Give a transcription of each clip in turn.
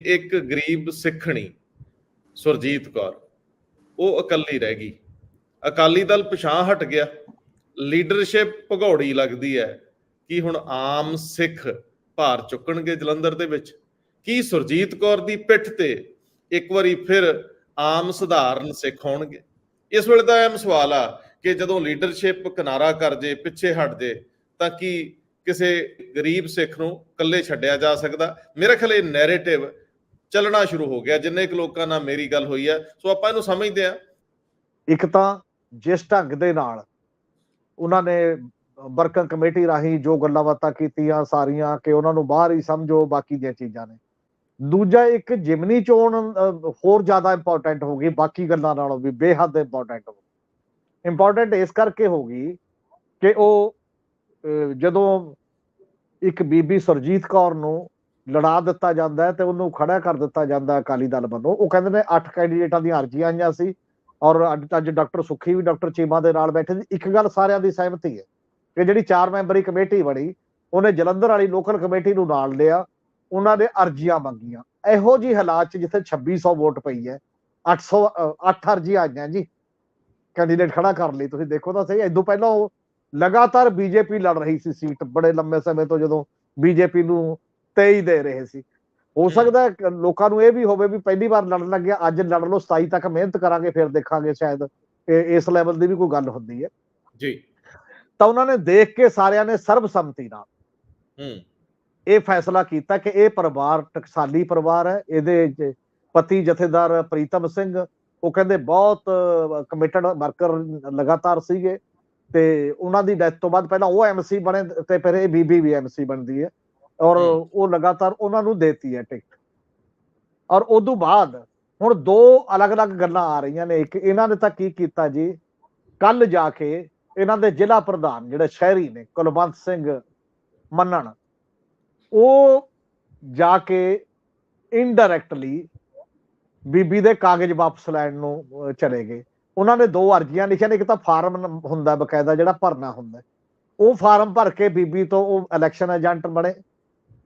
ਇੱਕ ਗਰੀਬ ਸਿੱਖਣੀ ਸੁਰਜੀਤ ਕੌਰ, ਉਹ ਇਕੱਲੀ ਰਹਿ ਗਈ। ਅਕਾਲੀ ਦਲ ਪਛਾਂ ਹਟ ਗਿਆ। ਲੀਡਰਸ਼ਿਪ ਭਗੌੜੀ ਲੱਗਦੀ ਹੈ ਕਿ ਹੁਣ ਆਮ ਸਿੱਖ ਭਾਰ ਚੁੱਕਣਗੇ ਜਲੰਧਰ ਦੇ ਵਿੱਚ। ਕੀ ਸੁਰਜੀਤ ਕੌਰ ਦੀ ਪਿੱਠ ਤੇ ਇੱਕ ਵਾਰੀ ਫਿਰ ਆਮ ਸਧਾਰਨ ਸਿੱਖ ਹੋਣਗੇ? ਇਸ ਵੇਲੇ ਤਾਂ ਅਹਿਮ ਸਵਾਲ ਆ ਕਿ ਜਦੋਂ ਲੀਡਰਸ਼ਿਪ ਕਿਨਾਰਾ ਕਰ ਜੇ, ਪਿੱਛੇ ਹਟ ਜੇ, ਤਾਂ ਕੀ ਕਿਸੇ ਗਰੀਬ ਸਿੱਖ ਨੂੰ ਇਕੱਲੇ ਛੱਡਿਆ ਜਾ ਸਕਦਾ? ਮੇਰੇ ਖਿਆਲ ਇਹ ਨੈਰੇਟਿਵ ਚੱਲਣਾ ਸ਼ੁਰੂ ਹੋ ਗਿਆ, ਜਿੰਨੇ ਕੁ ਲੋਕਾਂ ਨਾਲ ਮੇਰੀ ਗੱਲ ਹੋਈ ਹੈ ਸੋ ਆਪਾਂ ਇਹਨੂੰ ਸਮਝਦੇ ਆ ਇੱਕ ਤਾਂ ਜਿਸ ਢੰਗ ਦੇ ਨਾਲ ਉਹਨਾਂ ਨੇ ਵਰਕਿੰਗ ਕਮੇਟੀ ਰਾਹੀਂ ਜੋ ਗੱਲਾਂ ਬਾਤਾਂ ਕੀਤੀਆਂ ਸਾਰੀਆਂ ਕਿ ਉਹਨਾਂ ਨੂੰ ਬਾਹਰ ਹੀ ਸਮਝੋ ਬਾਕੀ ਦੀਆਂ ਚੀਜ਼ਾਂ ਨੇ। ਦੂਜਾ ਇੱਕ ਜਿਮਨੀ ਚੋਣ ਹੋਰ ਜ਼ਿਆਦਾ ਇੰਪੋਰਟੈਂਟ ਹੋ ਗਈ, ਬਾਕੀ ਗੱਲਾਂ ਨਾਲੋਂ ਵੀ ਬੇਹੱਦ ਇੰਪੋਰਟੈਂਟ ਹੋ ਗਈ। ਇੰਪੋਰਟੈਂਟ ਇਸ ਕਰਕੇ ਹੋ ਗਈ ਕਿ ਉਹ ਜਦੋਂ ਇੱਕ ਬੀਬੀ ਸੁਰਜੀਤ ਕੌਰ ਨੂੰ ਲੜਾ ਦਿੱਤਾ ਜਾਂਦਾ ਹੈ ਤੇ ਉਹਨੂੰ ਖੜਾ ਕਰ ਦਿੱਤਾ ਜਾਂਦਾ ਅਕਾਲੀ ਦਲ ਵੱਲੋਂ। ਉਹ ਕਹਿੰਦੇ ਨੇ 8 ਕੈਂਡੀਡੇਟਾਂ ਦੀਆਂ ਅਰਜ਼ੀਆਂ ਆਈਆਂ ਸੀ ਔਰ ਅੱਜ ਡਾਕਟਰ ਸੁਖੀ ਵੀ ਡਾਕਟਰ ਚੀਮਾ ਦੇ ਨਾਲ ਬੈਠੇ ਸੀ ਇੱਕ ਗੱਲ ਸਾਰਿਆਂ ਦੀ ਸਹਿਮਤੀ ਹੈ ਕਿ ਜਿਹੜੀ ਚਾਰ ਮੈਂਬਰੀ ਕਮੇਟੀ ਬਣੀ, ਉਹਨੇ ਜਲੰਧਰ ਵਾਲੀ ਲੋਕਲ ਕਮੇਟੀ ਨੂੰ ਨਾਲ ਲਿਆ, ਉਹਨਾਂ ਨੇ ਅਰਜ਼ੀਆਂ ਮੰਗੀਆਂ। ਇਹੋ ਜੀ ਹਾਲਾਤ 'ਚ ਜਿੱਥੇ 2600 ਵੋਟ ਪਈ ਹੈ 800 8 ਅਰਜ਼ੀਆਂ ਆਈਆਂ ਜੀ। ਕੈਂਡੀਡੇਟ ਖੜਾ ਕਰ ਲਈ, ਤੁਸੀਂ ਦੇਖੋ ਤਾਂ ਸਹੀ ਇਦੋਂ ਪਹਿਲਾਂ ਉਹ ਲਗਾਤਾਰ ਬੀਜੇਪੀ ਲੜ ਰਹੀ ਸੀ ਸੀਟ ਬੜੇ ਲੰਮੇ ਸਮੇਂ ਤੋਂ ਜਦੋਂ ਬੀਜੇਪੀ ਨੂੰ 23 ਦੇ ਰਹੇ ਸੀ। ਹੋ ਸਕਦਾ ਹੈ ਲੋਕਾਂ ਨੂੰ ਇਹ ਵੀ ਹੋਵੇ ਵੀ ਪਹਿਲੀ ਵਾਰ ਲੜਨ ਲੱਗਿਆ ਅੱਜ ਲੜ ਲਓ 27 ਤੱਕ ਮਿਹਨਤ ਕਰਾਂਗੇ ਫਿਰ ਦੇਖਾਂਗੇ ਸ਼ਾਇਦ ਇਸ ਲੈਵਲ ਦੀ ਵੀ ਕੋਈ ਗੱਲ ਹੁੰਦੀ ਹੈ। ਜੀ। ਤਾਂ ਉਹਨਾਂ ਨੇ ਦੇਖ ਕੇ ਸਾਰਿਆਂ ਨੇ ਸਰਬਸੰਮਤੀ ਨਾਲ ਹੂੰ। ਇਹ ਫੈਸਲਾ ਕੀਤਾ ਕਿ ਇਹ ਪਰਿਵਾਰ ਟਕਸਾਲੀ ਪਰਿਵਾਰ ਹੈ। ਇਹਦੇ ਪਤੀ ਜਥੇਦਾਰ ਪ੍ਰੀਤਮ ਸਿੰਘ ਉਹ ਕਹਿੰਦੇ ਬਹੁਤ ਕਮਿਟਡ ਵਰਕਰ ਲਗਾਤਾਰ ਸੀਗੇ ਤੇ ਉਹਨਾਂ ਦੀ ਡੈਥ ਤੋਂ ਬਾਅਦ ਪਹਿਲਾਂ ਉਹ ਐਮਸੀ ਬਣੇ ਤੇ ਫਿਰ ਇਹ ਬੀਬੀ ਵੀ ਐਮਸੀ ਬਣਦੀ ਹੈ। ਔਰ। ਉਹ ਲਗਾਤਾਰ ਉਹਨਾਂ ਨੂੰ ਦੇਤੀ ਹੈ ਟਿਕਟ ਔਰ ਉਦੋਂ ਬਾਅਦ ਹੁਣ ਦੋ ਅਲੱਗ-ਅਲੱਗ ਗੱਲਾਂ ਆ ਰਹੀਆਂ ਨੇ। ਇੱਕ ਇਹਨਾਂ ਨੇ ਤਾਂ ਕੀ ਕੀਤਾ ਜੀ? ਕੱਲ ਜਾ ਕੇ ਇਹਨਾਂ ਦੇ ਜ਼ਿਲ੍ਹਾ ਪ੍ਰਧਾਨ ਜਿਹੜੇ ਸ਼ਹਿਰੀ ਨੇ ਕੁਲਵੰਤ ਸਿੰਘ ਮੰਨਣ ਉਹ ਜਾ ਕੇ ਇਨਡਾਇਰੈਕਟਲੀ ਬੀਬੀ ਦੇ ਕਾਗਜ਼ ਵਾਪਸ ਲੈਣ ਨੂੰ ਚਲੇ ਗਏ। ਉਹਨਾਂ ਨੇ ਦੋ ਅਰਜ਼ੀਆਂ ਲਿਖੀਆਂ ਨੇ। ਇੱਕ ਤਾਂ ਫਾਰਮ ਹੁੰਦਾ ਬਕਾਇਦਾ ਜਿਹੜਾ ਭਰਨਾ ਹੁੰਦਾ। ਉਹ ਫਾਰਮ ਭਰ ਕੇ ਬੀਬੀ ਤੋਂ ਉਹ ਇਲੈਕਸ਼ਨ ਏਜੰਟ ਬਣੇ।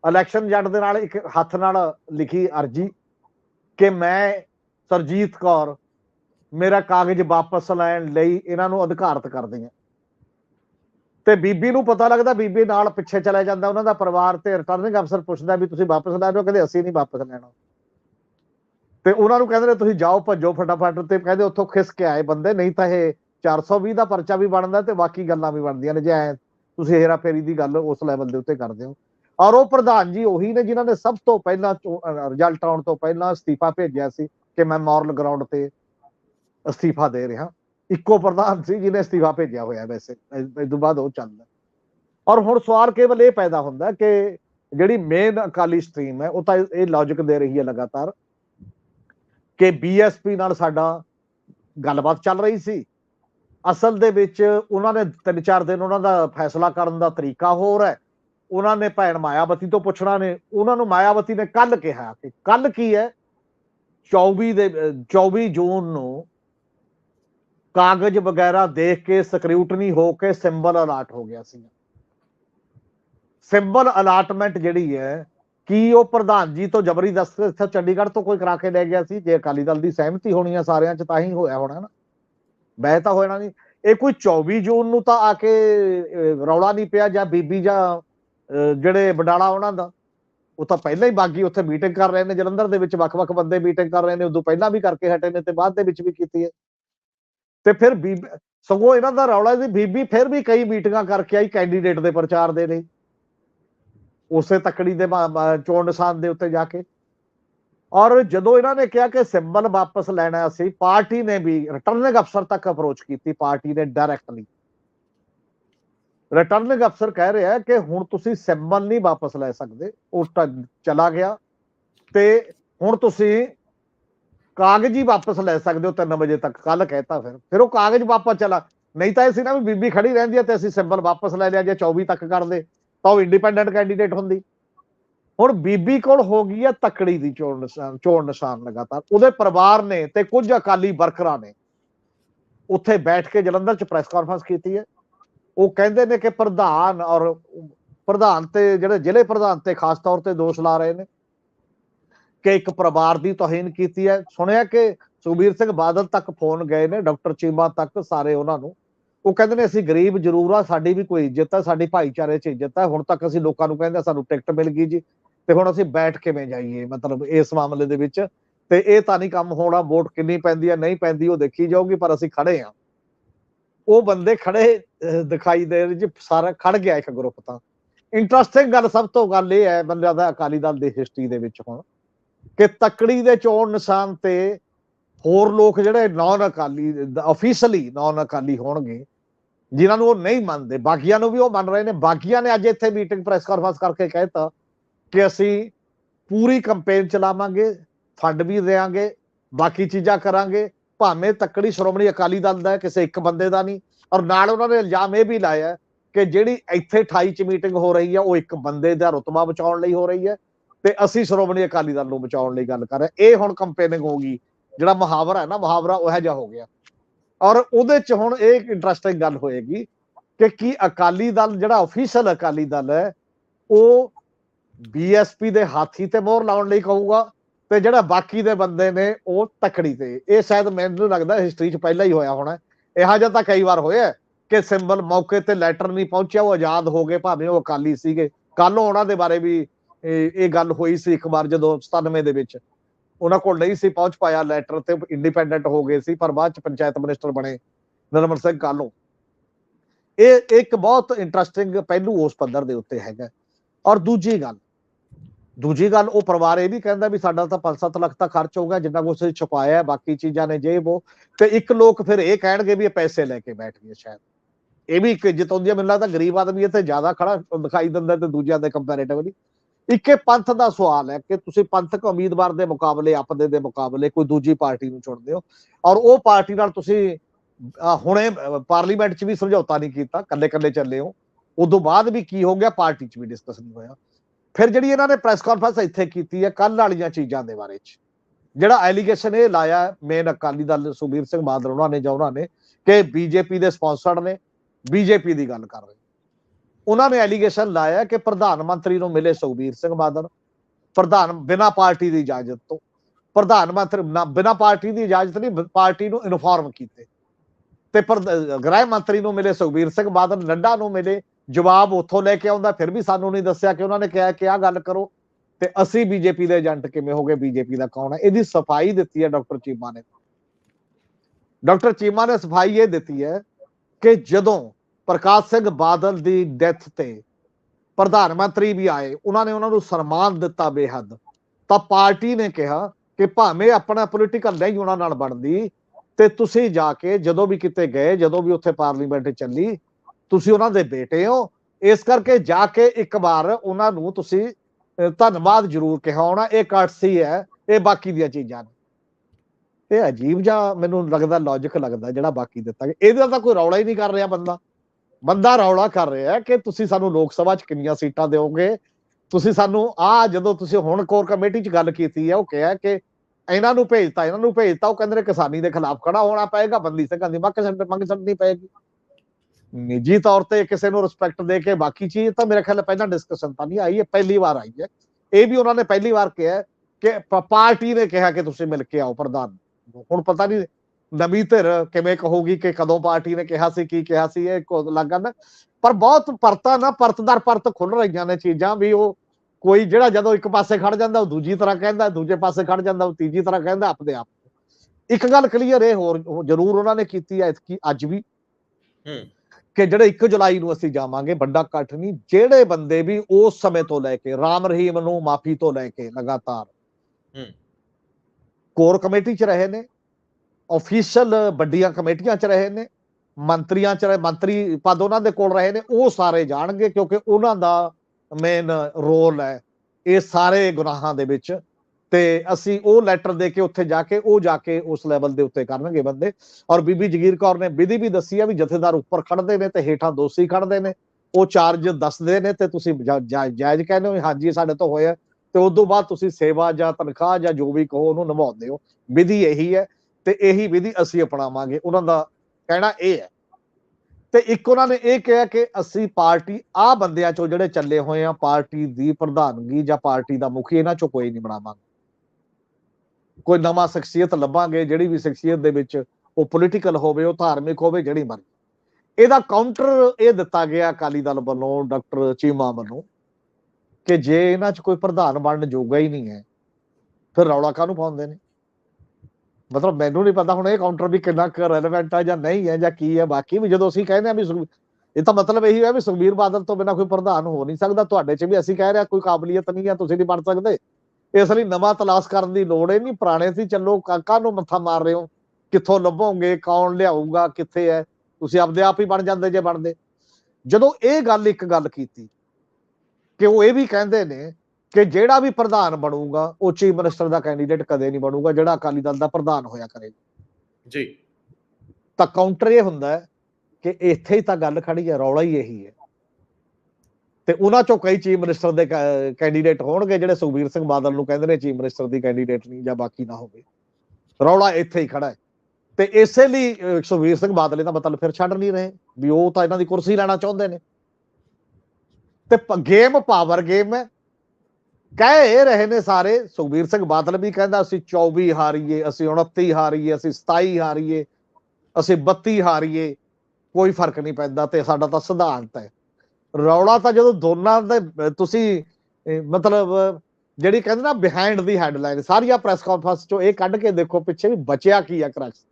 ਇਲੈਕਸ਼ਨ ਏਜੰਟ ਦੇ ਨਾਲ ਇੱਕ ਹੱਥ ਨਾਲ ਲਿਖੀ ਅਰਜ਼ੀ ਕਿ ਮੈਂ ਸਰਜੀਤ ਕੌਰ ਮੇਰਾ ਕਾਗਜ਼ ਵਾਪਸ ਲੈਣ ਲਈ ਇਹਨਾਂ ਨੂੰ ਅਧਿਕਾਰਤ ਕਰਦੀ ਹਾਂ। ਤੇ ਬੀਬੀ ਨੂੰ ਪਤਾ ਲੱਗਦਾ ਬੀਬੀ ਨਾਲ ਪਿੱਛੇ ਚਲਾ ਜਾਂਦਾ, ਉਹਨਾਂ ਦਾ ਪਰਿਵਾਰ ਤੇ ਰਿਟਰਨਿੰਗ ਅਫਸਰ ਪੁੱਛਦਾ ਵੀ ਤੁਸੀਂ ਵਾਪਸ ਲੈ ਜਾਓ, ਕਹਿੰਦੇ ਅਸੀਂ ਨਹੀਂ ਵਾਪਸ ਲੈਣਾ। ਤੇ ਉਹਨਾਂ ਨੂੰ ਕਹਿੰਦੇ ਨੇ, ਤੁਸੀਂ ਜਾਓ, ਭੱਜੋ ਫਟਾਫਟ ਤੇ ਕਹਿੰਦੇ ਉੱਥੋਂ ਖਿਸ ਕੇ ਆਏ ਬੰਦੇ, ਨਹੀਂ ਤਾਂ ਇਹ 420 ਦਾ ਪਰਚਾ ਵੀ ਬਣਦਾ ਤੇ ਬਾਕੀ ਗੱਲਾਂ ਵੀ ਬਣਦੀਆਂ ਨੇ, ਜੇ ਤੁਸੀਂ ਹੇਰਾ ਫੇਰੀ ਦੀ ਗੱਲ ਉਸ ਲੈਵਲ ਦੇ ਉੱਤੇ ਕਰਦੇ ਹੋ। ਔਰ ਉਹ ਪ੍ਰਧਾਨ ਜੀ ਉਹੀ ਨੇ ਜਿਨ੍ਹਾਂ ਨੇ ਸਭ ਤੋਂ ਪਹਿਲਾਂ ਰਿਜ਼ਲਟ ਆਉਣ ਤੋਂ ਪਹਿਲਾਂ ਅਸਤੀਫਾ ਭੇਜਿਆ ਸੀ ਕਿ ਮੈਂ ਮੌਰਲ ਗਰਾਊਂਡ ਤੇ ਅਸਤੀਫਾ ਦੇ ਰਿਹਾ। ਇੱਕੋ ਪ੍ਰਧਾਨ ਸੀ ਜਿਹਨੇ ਅਸਤੀਫਾ ਭੇਜਿਆ ਹੋਇਆ ਵੈਸੇ। ਇਸ ਤੋਂ ਬਾਅਦ ਉਹ ਚੱਲਦਾ ਔਰ ਹੁਣ ਸਵਾਲ ਕੇਵਲ ਇਹ ਪੈਦਾ ਹੁੰਦਾ ਕਿ ਜਿਹੜੀ ਮੇਨ ਅਕਾਲੀ ਸਟ੍ਰੀਮ ਹੈ, ਉਹ ਤਾਂ ਇਹ ਲੌਜੀਕ ਦੇ ਰਹੀ ਹੈ ਲਗਾਤਾਰ ਕਿ ਬੀਐਸਪੀ ਨਾਲ ਸਾਡਾ ਗੱਲਬਾਤ ਚੱਲ ਰਹੀ ਸੀ। ਅਸਲ ਦੇ ਵਿੱਚ ਉਹਨਾਂ ਨੇ ਤਿੰਨ ਚਾਰ ਦਿਨ ਉਹਨਾਂ ਦਾ ਫੈਸਲਾ ਕਰਨ ਦਾ ਤਰੀਕਾ ਹੋਰ ਹੈ। ਉਹਨਾਂ ਨੇ ਭੈਣ ਮਾਇਆਵਤੀ ਤੋਂ ਪੁੱਛਣਾ ਨੇ, ਉਹਨਾਂ ਨੂੰ ਮਾਇਆਵਤੀ ਨੇ ਕੱਲ ਕਿਹਾ ਕਿ ਕੱਲ ਕੀ ਹੈ? 24 ਦੇ 24 ਜੂਨ ਨੂੰ ਕਾਗਜ਼ ਵਗੈਰਾ ਦੇਖ ਕੇ ਸਕਰੂਟਨੀ ਹੋ ਕੇ ਸਿੰਬਲ ਅਲਾਟ ਹੋ ਗਿਆ ਸੀ। ਸਿੰਬਲ ਅਲਾਟਮੈਂਟ ਜਿਹੜੀ ਹੈ, ਕੀ ਉਹ ਪ੍ਰਧਾਨ ਜੀ ਤੋਂ ਜ਼ਬਰੀ ਦਸਤਖਤ ਇੱਥੇ ਚੰਡੀਗੜ੍ਹ ਤੋਂ ਕੋਈ ਕਰਾ ਕੇ ਲੈ ਗਿਆ ਸੀ? ਜੇ ਅਕਾਲੀ ਦਲ ਦੀ ਸਹਿਮਤੀ ਹੋਣੀ ਆ ਸਾਰਿਆਂ 'ਚ ਤਾਂ ਹੀ ਹੋਇਆ ਹੋਣਾ ਨਾ। ਵੈਸੇ ਤਾਂ ਹੋਣਾ ਨਹੀਂ ਇਹ ਕੋਈ 24 ਜੂਨ ਨੂੰ ਤਾਂ ਆ ਕੇ ਰੌਲਾ ਨਹੀਂ ਪਿਆ ਜਾਂ ਬੀਬੀ ਜਾਂ ਜਿਹੜੇ ਬਡਾਲਾ ਉਹਨਾਂ ਦਾ, ਉਹ ਤਾਂ ਪਹਿਲਾਂ ਹੀ ਬਾਗੀ ਉੱਥੇ ਮੀਟਿੰਗ ਕਰ ਰਹੇ ਨੇ, ਜਲੰਧਰ ਦੇ ਵਿੱਚ ਵੱਖ-ਵੱਖ ਬੰਦੇ ਮੀਟਿੰਗ ਕਰ ਰਹੇ ਨੇ, ਉਦੋਂ ਪਹਿਲਾਂ ਵੀ ਕਰਕੇ ਹਟੇ ਨੇ ਤੇ ਬਾਅਦ ਦੇ ਵਿੱਚ ਵੀ ਕੀਤੀ ਹੈ। ਤੇ ਫਿਰ ਬੀਬੀ ਸਗੋਂ ਇਹਨਾਂ ਦਾ ਰੌਲਾ ਸੀ, ਬੀਬੀ ਫਿਰ ਵੀ ਕਈ ਮੀਟਿੰਗਾਂ ਕਰਕੇ ਆਈ ਕੈਂਡੀਡੇਟ ਦੇ ਪ੍ਰਚਾਰ ਦੇ ਲਈ ਉਸੇ ਤਕੜੀ ਦੇ ਚੋਣ ਨਿਸ਼ਾਨ ਦੇ ਉੱਤੇ ਜਾ ਕੇ। ਔਰ ਜਦੋਂ ਇਹਨਾਂ ਨੇ ਕਿਹਾ ਕਿ ਸਿੰਬਲ ਵਾਪਸ ਲੈਣਾ ਸੀ, ਪਾਰਟੀ ਨੇ ਵੀ ਰਿਟਰਨਿੰਗ ਅਫਸਰ ਤੱਕ ਅਪਰੋਚ ਕੀਤੀ, ਪਾਰਟੀ ਨੇ ਡਾਇਰੈਕਟਲੀ ਰਿਟਰਨਿੰਗ ਅਫਸਰ ਕਹਿ ਰਿਹਾ ਕਿ ਹੁਣ ਤੁਸੀਂ ਸਿੰਬਲ ਨਹੀਂ ਵਾਪਸ ਲੈ ਸਕਦੇ ਉਸ ਤਾਂ ਚਲਾ ਗਿਆ ਤੇ ਹੁਣ ਤੁਸੀਂ ਕਾਗਜ਼ ਹੀ ਵਾਪਸ ਲੈ ਸਕਦੇ ਹੋ 3 ਵਜੇ ਤੱਕ ਕੱਲ ਕਹਿਤਾ ਫਿਰ ਫਿਰ ਉਹ ਕਾਗਜ਼ ਵਾਪਸ ਚਲਾ, ਨਹੀਂ ਤਾਂ ਇਹ ਸੀ ਨਾ ਵੀ ਬੀਬੀ ਖੜੀ ਰਹਿੰਦੀ ਹੈ ਤੇ ਅਸੀਂ ਸਿੰਬਲ ਵਾਪਸ ਲੈ ਲਿਆ ਜੇ 24 ਤੱਕ ਕਰਦੇ ਤਾਂ ਉਹ ਇੰਡੀਪੈਂਡੈਂਟ ਕੈਂਡੀਡੇਟ ਹੁੰਦੀ। ਹੁਣ ਬੀਬੀ ਕੋਲ ਹੋ ਗਈ ਹੈ ਤਕੜੀ ਦੀ ਚੋਣ ਨਿਸ਼ਾਨ ਚੋਣ ਨਿਸ਼ਾਨ ਲਗਾਤਾਰ, ਉਹਦੇ ਪਰਿਵਾਰ ਨੇ ਤੇ ਕੁਝ ਅਕਾਲੀ ਵਰਕਰਾਂ ਨੇ, ਉੱਥੇ ਬੈਠ ਕੇ ਜਲੰਧਰ ਚ ਪ੍ਰੈਸ ਕਾਨਫਰੰਸ ਕੀਤੀ ਹੈ। ਉਹ ਕਹਿੰਦੇ ਨੇ ਕਿ ਪ੍ਰਧਾਨ ਔਰ ਪ੍ਰਧਾਨ ਤੇ ਜਿਹੜੇ ਜ਼ਿਲ੍ਹੇ ਪ੍ਰਧਾਨ ਤੇ ਖਾਸ ਤੌਰ ਤੇ ਦੋਸ਼ ਲਾ ਰਹੇ ਨੇ ਕਿ ਇੱਕ ਪਰਿਵਾਰ ਦੀ ਤੋਹੀਨ ਕੀਤੀ ਹੈ। ਸੁਣਿਆ ਕਿ ਸੁਖਬੀਰ ਸਿੰਘ ਬਾਦਲ ਤੱਕ ਫੋਨ ਗਏ ਨੇ, ਡਾਕਟਰ ਚੀਮਾ ਤੱਕ ਸਾਰੇ ਉਹਨਾਂ ਨੂੰ। ਉਹ ਕਹਿੰਦੇ ਨੇ, ਅਸੀਂ ਗਰੀਬ ਜ਼ਰੂਰ ਆ, ਸਾਡੀ ਵੀ ਕੋਈ ਇੱਜ਼ਤ ਹੈ, ਸਾਡੀ ਭਾਈਚਾਰੇ 'ਚ ਇੱਜ਼ਤ ਹੈ। ਹੁਣ ਤੱਕ ਅਸੀਂ ਲੋਕਾਂ ਨੂੰ ਕਹਿੰਦੇ ਸਾਨੂੰ ਟਿਕਟ ਮਿਲ ਗਈ ਜੀ। ਤੇ ਹੁਣ ਅਸੀਂ ਬੈਠ ਕਿਵੇਂ ਜਾਈਏ, ਮਤਲਬ ਇਸ ਮਾਮਲੇ ਦੇ ਵਿੱਚ। ਤੇ ਇਹ ਤਾਂ ਨਹੀਂ ਕੰਮ ਹੋਣਾ, ਵੋਟ ਕਿੰਨੀ ਪੈਂਦੀ ਹੈ, ਨਹੀਂ ਪੈਂਦੀ, ਉਹ ਦੇਖੀ ਜਾਊਗੀ, ਪਰ ਅਸੀਂ ਖੜੇ ਆ ਉਹ ਬੰਦੇ ਖੜੇ ਦਿਖਾਈ ਦੇ ਰਹੇ ਜੀ, ਸਾਰਾ ਖੜ ਗਿਆ ਇੱਕ ਗਰੁੱਪ ਤਾਂ। ਇੰਟਰਸਟਿੰਗ ਗੱਲ ਸਭ ਤੋਂ ਗੱਲ ਇਹ ਹੈ ਬੰਦਿਆਂ ਦਾ ਅਕਾਲੀ ਦਲ ਦੀ ਹਿਸਟਰੀ ਦੇ ਵਿੱਚ ਹੁਣ, ਕਿ ਤਕੜੀ ਦੇ ਚੋਣ ਨਿਸ਼ਾਨ ਤੇ ਹੋਰ ਲੋਕ ਜਿਹੜੇ non Akali officially non Akali ਹੋਣਗੇ, ਜਿਨ੍ਹਾਂ ਨੂੰ ਉਹ ਨਹੀਂ ਮੰਨਦੇ, ਬਾਕੀਆਂ ਨੂੰ ਵੀ ਉਹ ਮੰਨ ਰਹੇ ਨੇ। ਬਾਕੀਆਂ ਨੇ ਅੱਜ ਇੱਥੇ ਮੀਟਿੰਗ ਪ੍ਰੈਸ ਕਾਨਫਰੰਸ ਕਰਕੇ ਕਹਿਤਾ ਕਿ ਅਸੀਂ ਪੂਰੀ ਕੰਪੇਨ ਚਲਾਵਾਂਗੇ ਫੰਡ ਵੀ ਦੇਵਾਂਗੇ ਬਾਕੀ ਚੀਜ਼ਾਂ ਕਰਾਂਗੇ। ਭਾਵੇਂ ਤੱਕੜੀ ਸ਼੍ਰੋਮਣੀ ਅਕਾਲੀ ਦਲ ਦਾ ਕਿਸੇ ਇੱਕ ਬੰਦੇ ਦਾ ਨਹੀਂ। ਔਰ ਨਾਲ ਉਹਨਾਂ ਨੇ ਇਲਜ਼ਾਮ ਇਹ ਵੀ ਲਾਇਆ ਕਿ ਜਿਹੜੀ ਇੱਥੇ 28 ਚ ਮੀਟਿੰਗ ਹੋ ਰਹੀ ਹੈ, ਉਹ ਇੱਕ ਬੰਦੇ ਦਾ ਰੁਤਬਾ ਬਚਾਉਣ ਲਈ ਹੋ ਰਹੀ ਹੈ ਤੇ ਅਸੀਂ ਸ਼੍ਰੋਮਣੀ ਅਕਾਲੀ ਦਲ ਨੂੰ ਬਚਾਉਣ ਲਈ ਗੱਲ ਕਰ ਰਹੇ ਇਹ ਹੁਣ ਕੰਪੇਨਿੰਗ ਹੋ ਗਈ। ਜਿਹੜਾ ਮੁਹਾਵਰਾ ਹੈ ਨਾ, ਮੁਹਾਵਰਾ ਉਹ ਜਿਹਾ ਹੋ ਗਿਆ। ਔਰ ਉਹਦੇ ਚ ਹੁਣ ਇਹ ਇੱਕ ਇੰਟਰਸਟਿੰਗ ਗੱਲ ਹੋਏਗੀ ਕਿ ਕੀ ਅਕਾਲੀ ਦਲ, ਜਿਹੜਾ ਅਫੀਸ਼ੀਅਲ ਅਕਾਲੀ ਦਲ ਹੈ, ਉਹ ਬੀਐਸਪੀ ਦੇ ਹਾਥੀ ਤੇ ਮੋਹਰ ਲਾਉਣ ਲਈ ਕਹੂਗਾ ਤੇ ਜਿਹੜਾ ਬਾਕੀ ਦੇ ਬੰਦੇ ਨੇ ਉਹ ਤਕੜੀ ਤੇ। ਇਹ ਸ਼ਾਇਦ ਮੈਨੂੰ ਲੱਗਦਾ ਹਿਸਟਰੀ 'ਚ ਪਹਿਲਾਂ ਹੀ ਹੋਇਆ ਹੋਣਾ। ਇਹੋ ਜਿਹਾ ਤਾਂ ਕਈ ਵਾਰ ਹੋਇਆ ਕਿ ਸਿੰਬਲ ਮੌਕੇ ਤੇ ਲੈਟਰ ਨਹੀਂ ਪਹੁੰਚਿਆ, ਉਹ ਆਜ਼ਾਦ ਹੋ ਗਏ, ਭਾਵੇਂ ਉਹ ਅਕਾਲੀ ਸੀਗੇ। ਕੱਲ ਉਹਨਾਂ ਦੇ ਬਾਰੇ ਵੀ ਇਹ ਗੱਲ ਹੋਈ ਸੀ ਇੱਕ ਵਾਰ ਜਦੋਂ 97 ਦੇ ਵਿੱਚ। ਉਹਨਾਂ ਕੋਲ ਨਹੀਂ ਸੀ ਪਹੁੰਚ ਪਾਇਆ ਲੈਟਰ ਤੇ ਇੰਡੀਪੈਂਡੈਂਟ ਹੋ ਗਏ ਸੀ, ਪਰ ਬਾਅਦ ਚ ਪੰਚਾਇਤ ਮਿਨਿਸਟਰ ਬਣੇ ਨਰਮਲ ਸਿੰਘ ਕਾਲੋ ਇਹ ਇੱਕ ਬਹੁਤ ਇੰਟਰਸਟਿੰਗ ਪਹਿਲੂ ਉਸ ਪੱਧਰ ਦੇ ਉੱਤੇ ਹੈਗਾ। ਔਰ ਦੂਜੀ ਗੱਲ ਦੂਜੀ ਗੱਲ ਉਹ ਪਰਿਵਾਰ ਇਹ ਵੀ ਕਹਿੰਦਾ ਵੀ ਸਾਡਾ ਤਾਂ 5-7 ਲੱਖ ਤਾਂ ਖਰਚ ਹੋ ਗਿਆ ਜਿੰਨਾ ਕੁਛ ਅਸੀਂ ਛੁਪਾਇਆ ਹੈ, ਬਾਕੀ ਚੀਜ਼ਾਂ ਨੇ ਜੇ ਉਹ। ਤੇ ਇੱਕ ਲੋਕ ਫਿਰ ਇਹ ਕਹਿਣਗੇ ਵੀ ਇਹ ਪੈਸੇ ਲੈ ਕੇ ਬੈਠ ਗਏ ਸ਼ਾਇਦ। ਇਹ ਵੀ ਇੱਕ ਇੱਜ਼ਤ ਹੁੰਦੀ ਹੈ ਮੈਨੂੰ ਲੱਗਦਾ ਗਰੀਬ ਆਦਮੀ ਇੱਥੇ ਜ਼ਿਆਦਾ ਖੜਾ ਦਿਖਾਈ ਦਿੰਦਾ ਤੇ ਦੂਜਿਆਂ ਦੇ ਕੰਪੈਰੀਟਿਵਲੀ ਇੱਕੇ ਪੰਥ ਦਾ ਸਵਾਲ ਹੈ ਕਿ ਤੁਸੀਂ ਪੰਥਕ ਉਮੀਦਵਾਰ ਦੇ ਮੁਕਾਬਲੇ ਆਪਦੇ ਦੇ ਮੁਕਾਬਲੇ ਕੋਈ ਦੂਜੀ ਪਾਰਟੀ ਨੂੰ ਚੁਣਦੇ ਹੋ? ਔਰ ਉਹ ਪਾਰਟੀ ਨਾਲ ਤੁਸੀਂ ਹੁਣੇ ਪਾਰਲੀਮੈਂਟ 'ਚ ਵੀ ਸਮਝੌਤਾ ਨਹੀਂ ਕੀਤਾ ਕੱਲੇ ਕੱਲੇ ਚੱਲੇ ਹੋ। ਉਦੋਂ ਬਾਅਦ ਵੀ ਕੀ ਹੋ ਗਿਆ? ਪਾਰਟੀ 'ਚ ਵੀ ਡਿਸਕਸ ਨਹੀਂ ਹੋਇਆ। ਫਿਰ ਜਿਹੜੀ ਇਹਨਾਂ ਨੇ ਪ੍ਰੈਸ ਕਾਨਫਰੰਸ ਇੱਥੇ ਕੀਤੀ ਹੈ ਕੱਲ ਵਾਲੀਆਂ ਚੀਜ਼ਾਂ ਦੇ ਬਾਰੇ 'ਚ, ਜਿਹੜਾ ਐਲੀਗੇਸ਼ਨ ਇਹ ਲਾਇਆ ਮੇਨ ਅਕਾਲੀ ਦਲ ਸੁਖਬੀਰ ਸਿੰਘ ਬਾਦਲ ਉਹਨਾਂ ਨੇ ਜਾਂ ਉਹਨਾਂ ਨੇ ਕਿ ਬੀਜੇਪੀ ਦੇ ਸਪਾਂਸਰਡ ਨੇ, ਬੀਜੇਪੀ ਦੀ ਗੱਲ ਕਰ ਰਹੇ। ਉਹਨਾਂ ਨੇ ਐਲੀਗੇਸ਼ਨ ਲਾਇਆ ਕਿ ਪ੍ਰਧਾਨ ਮੰਤਰੀ ਨੂੰ ਮਿਲੇ ਸੁਖਬੀਰ ਸਿੰਘ ਬਾਦਲ, ਪ੍ਰਧਾਨ ਬਿਨਾਂ ਪਾਰਟੀ ਦੀ ਇਜਾਜ਼ਤ ਤੋਂ। ਪ੍ਰਧਾਨ ਮੰਤਰੀ ਨਾ- ਬਿਨਾਂ ਪਾਰਟੀ ਦੀ ਇਜਾਜ਼ਤ ਨਹੀਂ ਪਾਰਟੀ ਨੂੰ ਇਨਫੋਰਮ ਕੀਤੇ। ਤੇ ਪ੍ਰਧ- ਗ੍ਰਹਿ ਮੰਤਰੀ ਨੂੰ ਮਿਲੇ ਸੁਖਬੀਰ ਸਿੰਘ ਬਾਦਲ, ਨੱਡਾ ਨੂੰ ਮਿਲੇ ਜਵਾਬ ਉੱਥੋਂ ਲੈ ਕੇ ਆਉਂਦਾ, ਫਿਰ ਵੀ ਸਾਨੂੰ ਨਹੀਂ ਦੱਸਿਆ ਕਿ ਉਹਨਾਂ ਨੇ ਕਿਹਾ ਕਿ ਆਹ ਗੱਲ ਕਰੋ। ਤੇ ਅਸੀਂ ਬੀਜੇਪੀ ਦੇ ਏਜੰਟ ਕਿਵੇਂ ਹੋ ਗਏ? ਬੀਜੇਪੀ ਦਾ ਕੌਣ ਹੈ? ਇਹਦੀ ਸਫ਼ਾਈ ਦਿੱਤੀ ਹੈ ਡਾਕਟਰ ਚੀਮਾ ਨੇ। ਡਾਕਟਰ ਚੀਮਾ ਨੇ ਸਫ਼ਾਈ ਇਹ ਦਿੱਤੀ ਹੈ ਕਿ ਜਦੋਂ ਪ੍ਰਕਾਸ਼ ਸਿੰਘ ਬਾਦਲ ਦੀ ਡੈਥ ਤੇ ਪ੍ਰਧਾਨ ਮੰਤਰੀ ਵੀ ਆਏ, ਉਹਨਾਂ ਨੇ ਉਹਨਾਂ ਨੂੰ ਸਨਮਾਨ ਦਿੱਤਾ ਬੇਹੱਦ, ਤਾਂ ਪਾਰਟੀ ਨੇ ਕਿਹਾ ਕਿ ਭਾਵੇਂ ਆਪਣਾ ਪੋਲੀਟੀਕਲ ਨਹੀਂ ਉਹਨਾਂ ਨਾਲ ਬਣਦੀ, ਤੇ ਤੁਸੀਂ ਜਾ ਕੇ ਜਦੋਂ ਵੀ ਕਿਤੇ ਗਏ, ਜਦੋਂ ਵੀ ਉੱਥੇ ਪਾਰਲੀਮੈਂਟ ਚੱਲੀ ਤੁਸੀਂ ਉਹਨਾਂ ਦੇ ਬੇਟੇ ਹੋ। ਇਸ ਕਰਕੇ ਜਾ ਕੇ ਇੱਕ ਵਾਰ ਉਹਨਾਂ ਨੂੰ ਤੁਸੀਂ ਧੰਨਵਾਦ ਜ਼ਰੂਰ ਕਿਹਾ ਹੋਣਾ। ਇਹ ਕਾਟਸੀ ਹੈ ਇਹ ਬਾਕੀ ਦੀਆਂ ਚੀਜ਼ਾਂ ਨੇ। ਇਹ ਅਜੀਬ ਜਾਂ ਮੈਨੂੰ ਲੱਗਦਾ ਲੌਜੀਕ ਲੱਗਦਾ ਜਿਹੜਾ ਬਾਕੀ ਦਿੱਤਾ ਗਿਆ। ਇਹਦਾ ਤਾਂ ਕੋਈ ਰੌਲਾ ਹੀ ਨਹੀਂ ਕਰ ਰਿਹਾ ਬੰਦਾ। ਬੰਦਾ ਰੌਲਾ ਕਰ ਰਿਹਾ ਕਿ ਤੁਸੀਂ ਸਾਨੂੰ ਲੋਕ ਸਭਾ 'ਚ ਕਿੰਨੀਆਂ ਸੀਟਾਂ ਦਿਓਗੇ। ਤੁਸੀਂ ਸਾਨੂੰ ਆ ਜਦੋਂ ਤੁਸੀਂ ਹੁਣ ਕੋਰ ਕਮੇਟੀ 'ਚ ਗੱਲ ਕੀਤੀ ਹੈ, ਉਹ ਕਿਹਾ ਕਿ ਇਹਨਾਂ ਨੂੰ ਭੇਜਤਾ, ਇਹਨਾਂ ਨੂੰ ਭੇਜਤਾ। ਉਹ ਕਹਿੰਦੇ ਨੇ ਕਿਸਾਨੀ ਦੇ ਖਿਲਾਫ ਖੜਾ ਹੋਣਾ ਪਏਗਾ, ਬੰਦੀ ਸਿੰਘਾਂ ਦੀ ਮੰਗ ਛੱਡ, ਮੰਗ ਛੱਡਣੀ ਪਏਗੀ। ਨਿੱਜੀ ਤੌਰ ਤੇ ਕਿਸੇ ਨੂੰ ਰਿਸਪੈਕਟ ਦੇ ਕੇ ਬਾਕੀ ਚੀਜ਼ ਤਾਂ ਮੇਰੇ ਖਿਆਲ ਪਹਿਲਾਂ ਡਿਸਕਸ਼ਨ ਤਾਂ ਨਹੀਂ ਆਈ ਹੈ, ਪਹਿਲੀ ਵਾਰ ਆਈ ਹੈ। ਇਹ ਵੀ ਉਹਨਾਂ ਨੇ ਪਹਿਲੀ ਵਾਰ ਕਿਹਾ ਕਿ ਪਾਰਟੀ ਨੇ ਕਿਹਾ ਕਿ ਤੁਸੀਂ ਮਿਲ ਕੇ ਆਓ ਪ੍ਰਧਾਨ ਹੁਣ ਪਤਾ ਨਹੀਂ ਨਵੀਂ ਧਿਰ ਕਿਵੇਂ ਕਹੂਗੀ ਕਿ ਕਦੋਂ ਪਾਰਟੀ ਨੇ ਕਿਹਾ ਸੀ, ਕੀ ਕਿਹਾ ਸੀ, ਇਹ ਕੋ ਪਰ ਬਹੁਤ ਪਰਤਾਂ ਨਾ, ਪਰਤਦਾਰ ਪਰਤ ਖੁੱਲ ਰਹੀਆਂ ਨੇ ਚੀਜ਼ਾਂ ਵੀ ਉਹ ਕੋਈ ਜਿਹੜਾ ਜਦੋਂ ਇੱਕ ਪਾਸੇ ਖੜ ਜਾਂਦਾ, ਉਹ ਦੂਜੀ ਤਰ੍ਹਾਂ ਕਹਿੰਦਾ, ਦੂਜੇ ਪਾਸੇ ਖੜ ਜਾਂਦਾ, ਉਹ ਤੀਜੀ ਤਰ੍ਹਾਂ ਕਹਿੰਦਾ ਆਪਦੇ ਆਪ ਇੱਕ ਗੱਲ ਕਲੀਅਰ ਇਹ ਹੋਰ ਜ਼ਰੂਰ ਉਹਨਾਂ ਨੇ ਕੀਤੀ ਹੈ ਅੱਜ ਵੀ। ਹੂੰ। ਕਿ ਜਿਹੜੇ 1 ਜੁਲਾਈ ਨੂੰ ਅਸੀਂ ਜਾਵਾਂਗੇ ਵੱਡਾ ਇਕੱਠ ਨਹੀਂ ਜਿਹੜੇ ਬੰਦੇ ਵੀ ਉਸ ਸਮੇਂ ਤੋਂ ਲੈ ਕੇ ਰਾਮ ਰਹੀਮ ਨੂੰ ਮਾਫੀ ਤੋਂ ਲੈ ਕੇ ਲਗਾਤਾਰ ਹੂੰ। ਕੋਰ ਕਮੇਟੀ 'ਚ ਰਹੇ ਨੇ ਅਫੀਸ਼ੀਅਲ ਵੱਡੀਆਂ ਕਮੇਟੀਆਂ 'ਚ ਰਹੇ ਨੇ ਮੰਤਰੀਆਂ 'ਚ ਰਹੇ ਮੰਤਰੀ ਪਦ ਉਹਨਾਂ ਦੇ ਕੋਲ ਰਹੇ ਨੇ ਉਹ ਸਾਰੇ ਜਾਣਗੇ ਕਿਉਂਕਿ ਉਹਨਾਂ ਦਾ ਮੇਨ ਰੋਲ ਹੈ ਇਹ ਸਾਰੇ ਗੁਨਾਹਾਂ ਦੇ ਵਿੱਚ ਤੇ ਅਸੀਂ ਉਹ ਲੈਟਰ ਦੇ ਕੇ ਉੱਥੇ ਜਾ ਕੇ, ਉਹ ਜਾ ਕੇ ਉਸ ਲੈਵਲ ਦੇ ਉੱਤੇ ਕਰਨਗੇ ਬੰਦੇ। ਔਰ ਬੀਬੀ ਜਗੀਰ ਕੌਰ ਨੇ ਵਿਧੀ ਵੀ ਦੱਸੀ ਆ ਵੀ ਜਥੇਦਾਰ ਉੱਪਰ ਖੜਦੇ ਨੇ ਤੇ ਹੇਠਾਂ ਦੋਸ਼ੀ ਖੜਦੇ ਨੇ। ਉਹ ਚਾਰਜ ਦੱਸਦੇ ਨੇ ਤੇ ਤੁਸੀਂ ਜਾਇਜ਼ ਕਹਿੰਦੇ ਹੋ ਵੀ ਹਾਂਜੀ ਸਾਡੇ ਤੋਂ ਹੋਇਆ ਤੇ ਉਸ ਤੋਂ ਬਾਅਦ ਤੁਸੀਂ ਸੇਵਾ ਜਾਂ ਤਨਖਾਹ ਜਾਂ ਜੋ ਵੀ ਕਹੋ ਉਹਨੂੰ ਨਿਭਾਉਂਦੇ ਹੋ। ਵਿਧੀ ਇਹੀ ਹੈ ਤੇ ਇਹੀ ਵਿਧੀ ਅਸੀਂ ਅਪਣਾਵਾਂਗੇ। ਉਹਨਾਂ ਦਾ ਕਹਿਣਾ ਇਹ ਹੈ। ਤੇ ਇੱਕ ਉਹਨਾਂ ਨੇ ਇਹ ਕਿਹਾ ਕਿ ਅਸੀਂ ਪਾਰਟੀ ਆ ਬੰਦਿਆਂ ਚੋਂ ਜਿਹੜੇ ਚੱਲੇ ਹੋਏ ਆ, ਪਾਰਟੀ ਦੀ ਪ੍ਰਧਾਨਗੀ ਜਾਂ ਪਾਰਟੀ ਦਾ ਮੁਖੀ, ਇਹਨਾਂ ਚੋਂ ਕੋਈ ਨਹੀਂ ਬਣਾਵਾਂਗੇ। ਕੋਈ ਨਵਾਂ ਸ਼ਖਸੀਅਤ ਲੱਭਾਂਗੇ, ਜਿਹੜੀ ਵੀ ਸ਼ਖਸੀਅਤ ਦੇ ਵਿੱਚ ਉਹ ਪੋਲੀਟੀਕਲ ਹੋਵੇ, ਉਹ ਧਾਰਮਿਕ ਹੋਵੇ, ਜਿਹੜੀ ਮਰਜ਼ੀ। ਇਹਦਾ ਕਾਊਂਟਰ ਇਹ ਦਿੱਤਾ ਗਿਆ ਅਕਾਲੀ ਦਲ ਵੱਲੋਂ ਡਾਕਟਰ ਚੀਮਾ ਵੱਲੋਂ ਕਿ ਜੇ ਇਹਨਾਂ 'ਚ ਕੋਈ ਪ੍ਰਧਾਨ ਬਣਨ ਜੋਗਾ ਹੀ ਨਹੀਂ ਹੈ, ਫਿਰ ਰੌਲਾ ਕਾਹਨੂੰ ਪਾਉਂਦੇ ਨੇ? ਮਤਲਬ ਮੈਨੂੰ ਨਹੀਂ ਪਤਾ ਹੁਣ ਇਹ ਕਾਊਂਟਰ ਵੀ ਕਿੰਨਾ ਕੁ ਰੈਲੇਵੈਂਟ ਹੈ ਜਾਂ ਨਹੀਂ ਹੈ ਜਾਂ ਕੀ ਹੈ, ਬਾਕੀ ਵੀ ਜਦੋਂ ਅਸੀਂ ਕਹਿੰਦੇ ਆ ਵੀ ਸੁਖ- ਇਹ ਤਾਂ ਮਤਲਬ ਇਹੀ ਹੈ ਵੀ ਸੁਖਬੀਰ ਬਾਦਲ ਤੋਂ ਬਿਨਾ ਕੋਈ ਪ੍ਰਧਾਨ ਹੋ ਨਹੀਂ ਸਕਦਾ, ਤੁਹਾਡੇ 'ਚ ਵੀ ਅਸੀਂ ਕਹਿ ਰਿਹਾ ਕੋਈ ਕਾਬਲੀਅਤ ਨਹੀਂ ਹੈ, ਤੁਸੀਂ ਨਹੀਂ ਬਣ ਸਕਦੇ। ਇਸ ਲਈ ਨਵਾਂ ਤਲਾਸ਼ ਕਰਨ ਦੀ ਲੋੜ ਹੈ ਨਹੀਂ। ਪੁਰਾਣੇ ਸੀ ਚੱਲੋ ਕਾਕਾ ਨੂੰ ਮੱਥਾ ਮਾਰ ਰਹੇ ਹੋ। ਕਿੱਥੋਂ ਲੱਭੋਗੇ ਕੌਣ ਲਿਆਊਗਾ ਕਿੱਥੇ ਹੈ? ਤੁਸੀਂ ਆਪਦੇ ਆਪ ਹੀ ਬਣ ਜਾਂਦੇ ਜੇ ਬਣਦੇ। ਜਦੋਂ ਇਹ ਗੱਲ ਇੱਕ ਗੱਲ ਕੀਤੀ ਕਿ ਉਹ ਇਹ ਵੀ ਕਹਿੰਦੇ ਨੇ ਕਿ ਜਿਹੜਾ ਵੀ ਪ੍ਰਧਾਨ ਬਣੂਗਾ ਉਹ ਚੀਫ ਮਿਨਿਸਟਰ ਦਾ ਕੈਂਡੀਡੇਟ ਕਦੇ ਨਹੀਂ ਬਣੂਗਾ ਜਿਹੜਾ ਅਕਾਲੀ ਦਲ ਦਾ ਪ੍ਰਧਾਨ ਹੋਇਆ ਕਰੇਗਾ ਜੀ। ਤਾਂ ਕਾਊਂਟਰ ਇਹ ਹੁੰਦਾ ਹੈ ਕਿ ਇੱਥੇ ਹੀ ਤਾਂ ਗੱਲ ਖੜੀ ਹੈ ਰੌਲਾ ਹੀ ਇਹੀ ਹੈ। ਤੇ ਉਹਨਾਂ ਚੋਂ ਕਈ ਚੀਫ ਮਿਨਿਸਟਰ ਦੇ ਕੈਂਡੀਡੇਟ ਹੋਣਗੇ ਜਿਹੜੇ ਸੁਖਬੀਰ ਸਿੰਘ ਬਾਦਲ ਨੂੰ ਕਹਿੰਦੇ ਨੇ ਚੀਫ ਮਿਨਿਸਟਰ ਦੀ ਕੈਂਡੀਡੇਟ ਨਹੀਂ ਜਾਂ ਬਾਕੀ ਨਾ ਹੋਵੇ। ਰੌਲਾ ਇੱਥੇ ਹੀ ਖੜਾ ਹੈ। ਤੇ ਇਸੇ ਲਈ ਸੁਖਬੀਰ ਸਿੰਘ ਬਾਦਲ ਇਹਦਾ ਮਤਲਬ ਫਿਰ ਛੱਡ ਨਹੀਂ ਰਹੇ, ਵੀ ਉਹ ਤਾਂ ਇਹਨਾਂ ਦੀ ਕੁਰਸੀ ਲੈਣਾ ਚਾਹੁੰਦੇ ਨੇ। ਤੇ ਗੇਮ ਪਾਵਰ ਗੇਮ ਹੈ। ਕਹਿ ਇਹ ਰਹੇ ਨੇ ਸਾਰੇ, ਸੁਖਬੀਰ ਸਿੰਘ ਬਾਦਲ ਵੀ ਕਹਿੰਦਾ, ਅਸੀਂ 24 ਹਾਰੀਏ, ਅਸੀਂ 29 ਹਾਰੀਏ, ਅਸੀਂ 27 ਹਾਰੀਏ, ਅਸੀਂ 32 ਹਾਰੀਏ, ਕੋਈ ਫ਼ਰਕ ਨਹੀਂ ਪੈਂਦਾ ਤੇ ਸਾਡਾ ਤਾਂ ਸਿਧਾਂਤ ਹੈ। ਰੌਲਾ ਤਾਂ ਜਦੋਂ ਦੋਨਾਂ ਦੇ ਤੁਸੀਂ ਮਤਲਬ ਜਿਹੜੀ ਕਹਿੰਦੇ ਨਾ ਬਿਹਾਈਂਡ ਦੀ ਹੈਡਲਾਈਨ ਸਾਰੀਆਂ ਪ੍ਰੈਸ ਕਾਨਫਰੰਸ ਚੋਂ ਇਹ ਕੱਢ ਕੇ ਦੇਖੋ ਪਿੱਛੇ ਵੀ ਬਚਿਆ ਕੀ ਆ ਕਰਕਸ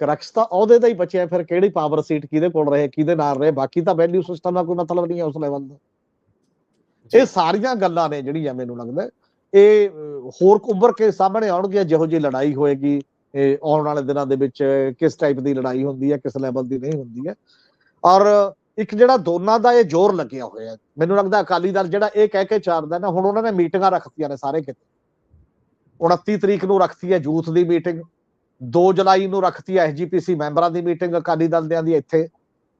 ਕਰਕਸ ਤਾਂ ਉਹਦੇ ਦਾ ਹੀ ਬਚਿਆ ਫਿਰ ਕਿਹੜੀ ਪਾਵਰ ਸੀਟ ਕਿਹਦੇ ਕੋਲ ਰਹੇ ਕਿਹਦੇ ਨਾਲ ਰਹੇ ਬਾਕੀ ਤਾਂ ਵੈਲਿਊ ਸਿਸਟਮ ਦਾ ਕੋਈ ਮਤਲਬ ਨਹੀਂ ਹੈ ਉਸ ਲੈਵਲ ਦਾ। ਇਹ ਸਾਰੀਆਂ ਗੱਲਾਂ ਨੇ ਜਿਹੜੀਆਂ ਮੈਨੂੰ ਲੱਗਦਾ ਇਹ ਹੋਰ ਉੱਭਰ ਕੇ ਸਾਹਮਣੇ ਆਉਣਗੀਆਂ ਜਿਹੋ ਜਿਹੀ ਲੜਾਈ ਹੋਏਗੀ ਇਹ ਆਉਣ ਵਾਲੇ ਦਿਨਾਂ ਦੇ ਵਿੱਚ ਕਿਸ ਟਾਈਪ ਦੀ ਲੜਾਈ ਹੁੰਦੀ ਹੈ ਕਿਸ ਲੈਵਲ ਦੀ ਨਹੀਂ ਹੁੰਦੀ ਹੈ। ਔਰ ਇੱਕ ਜਿਹੜਾ ਦੋਨਾਂ ਦਾ ਇਹ ਜ਼ੋਰ ਲੱਗਿਆ ਹੋਇਆ ਮੈਨੂੰ ਲੱਗਦਾ ਅਕਾਲੀ ਦਲ ਜਿਹੜਾ ਇਹ ਕਹਿ ਕੇ ਚਾਰਦਾ ਨਾ, ਹੁਣ ਉਹਨਾਂ ਨੇ ਮੀਟਿੰਗਾਂ ਰੱਖਤੀਆਂ ਨੇ ਸਾਰੇ ਕਿਤੇ। 29 ਤਰੀਕ ਨੂੰ ਰੱਖਤੀ ਹੈ ਯੂਥ ਦੀ ਮੀਟਿੰਗ 2 ਜੁਲਾਈ ਨੂੰ ਰੱਖਤੀ ਹੈ ਐਸਜੀਪੀਸੀ ਮੈਂਬਰਾਂ ਦੀ ਮੀਟਿੰਗ ਅਕਾਲੀ ਦਲ ਦਿਆਂ ਦੀ ਇੱਥੇ,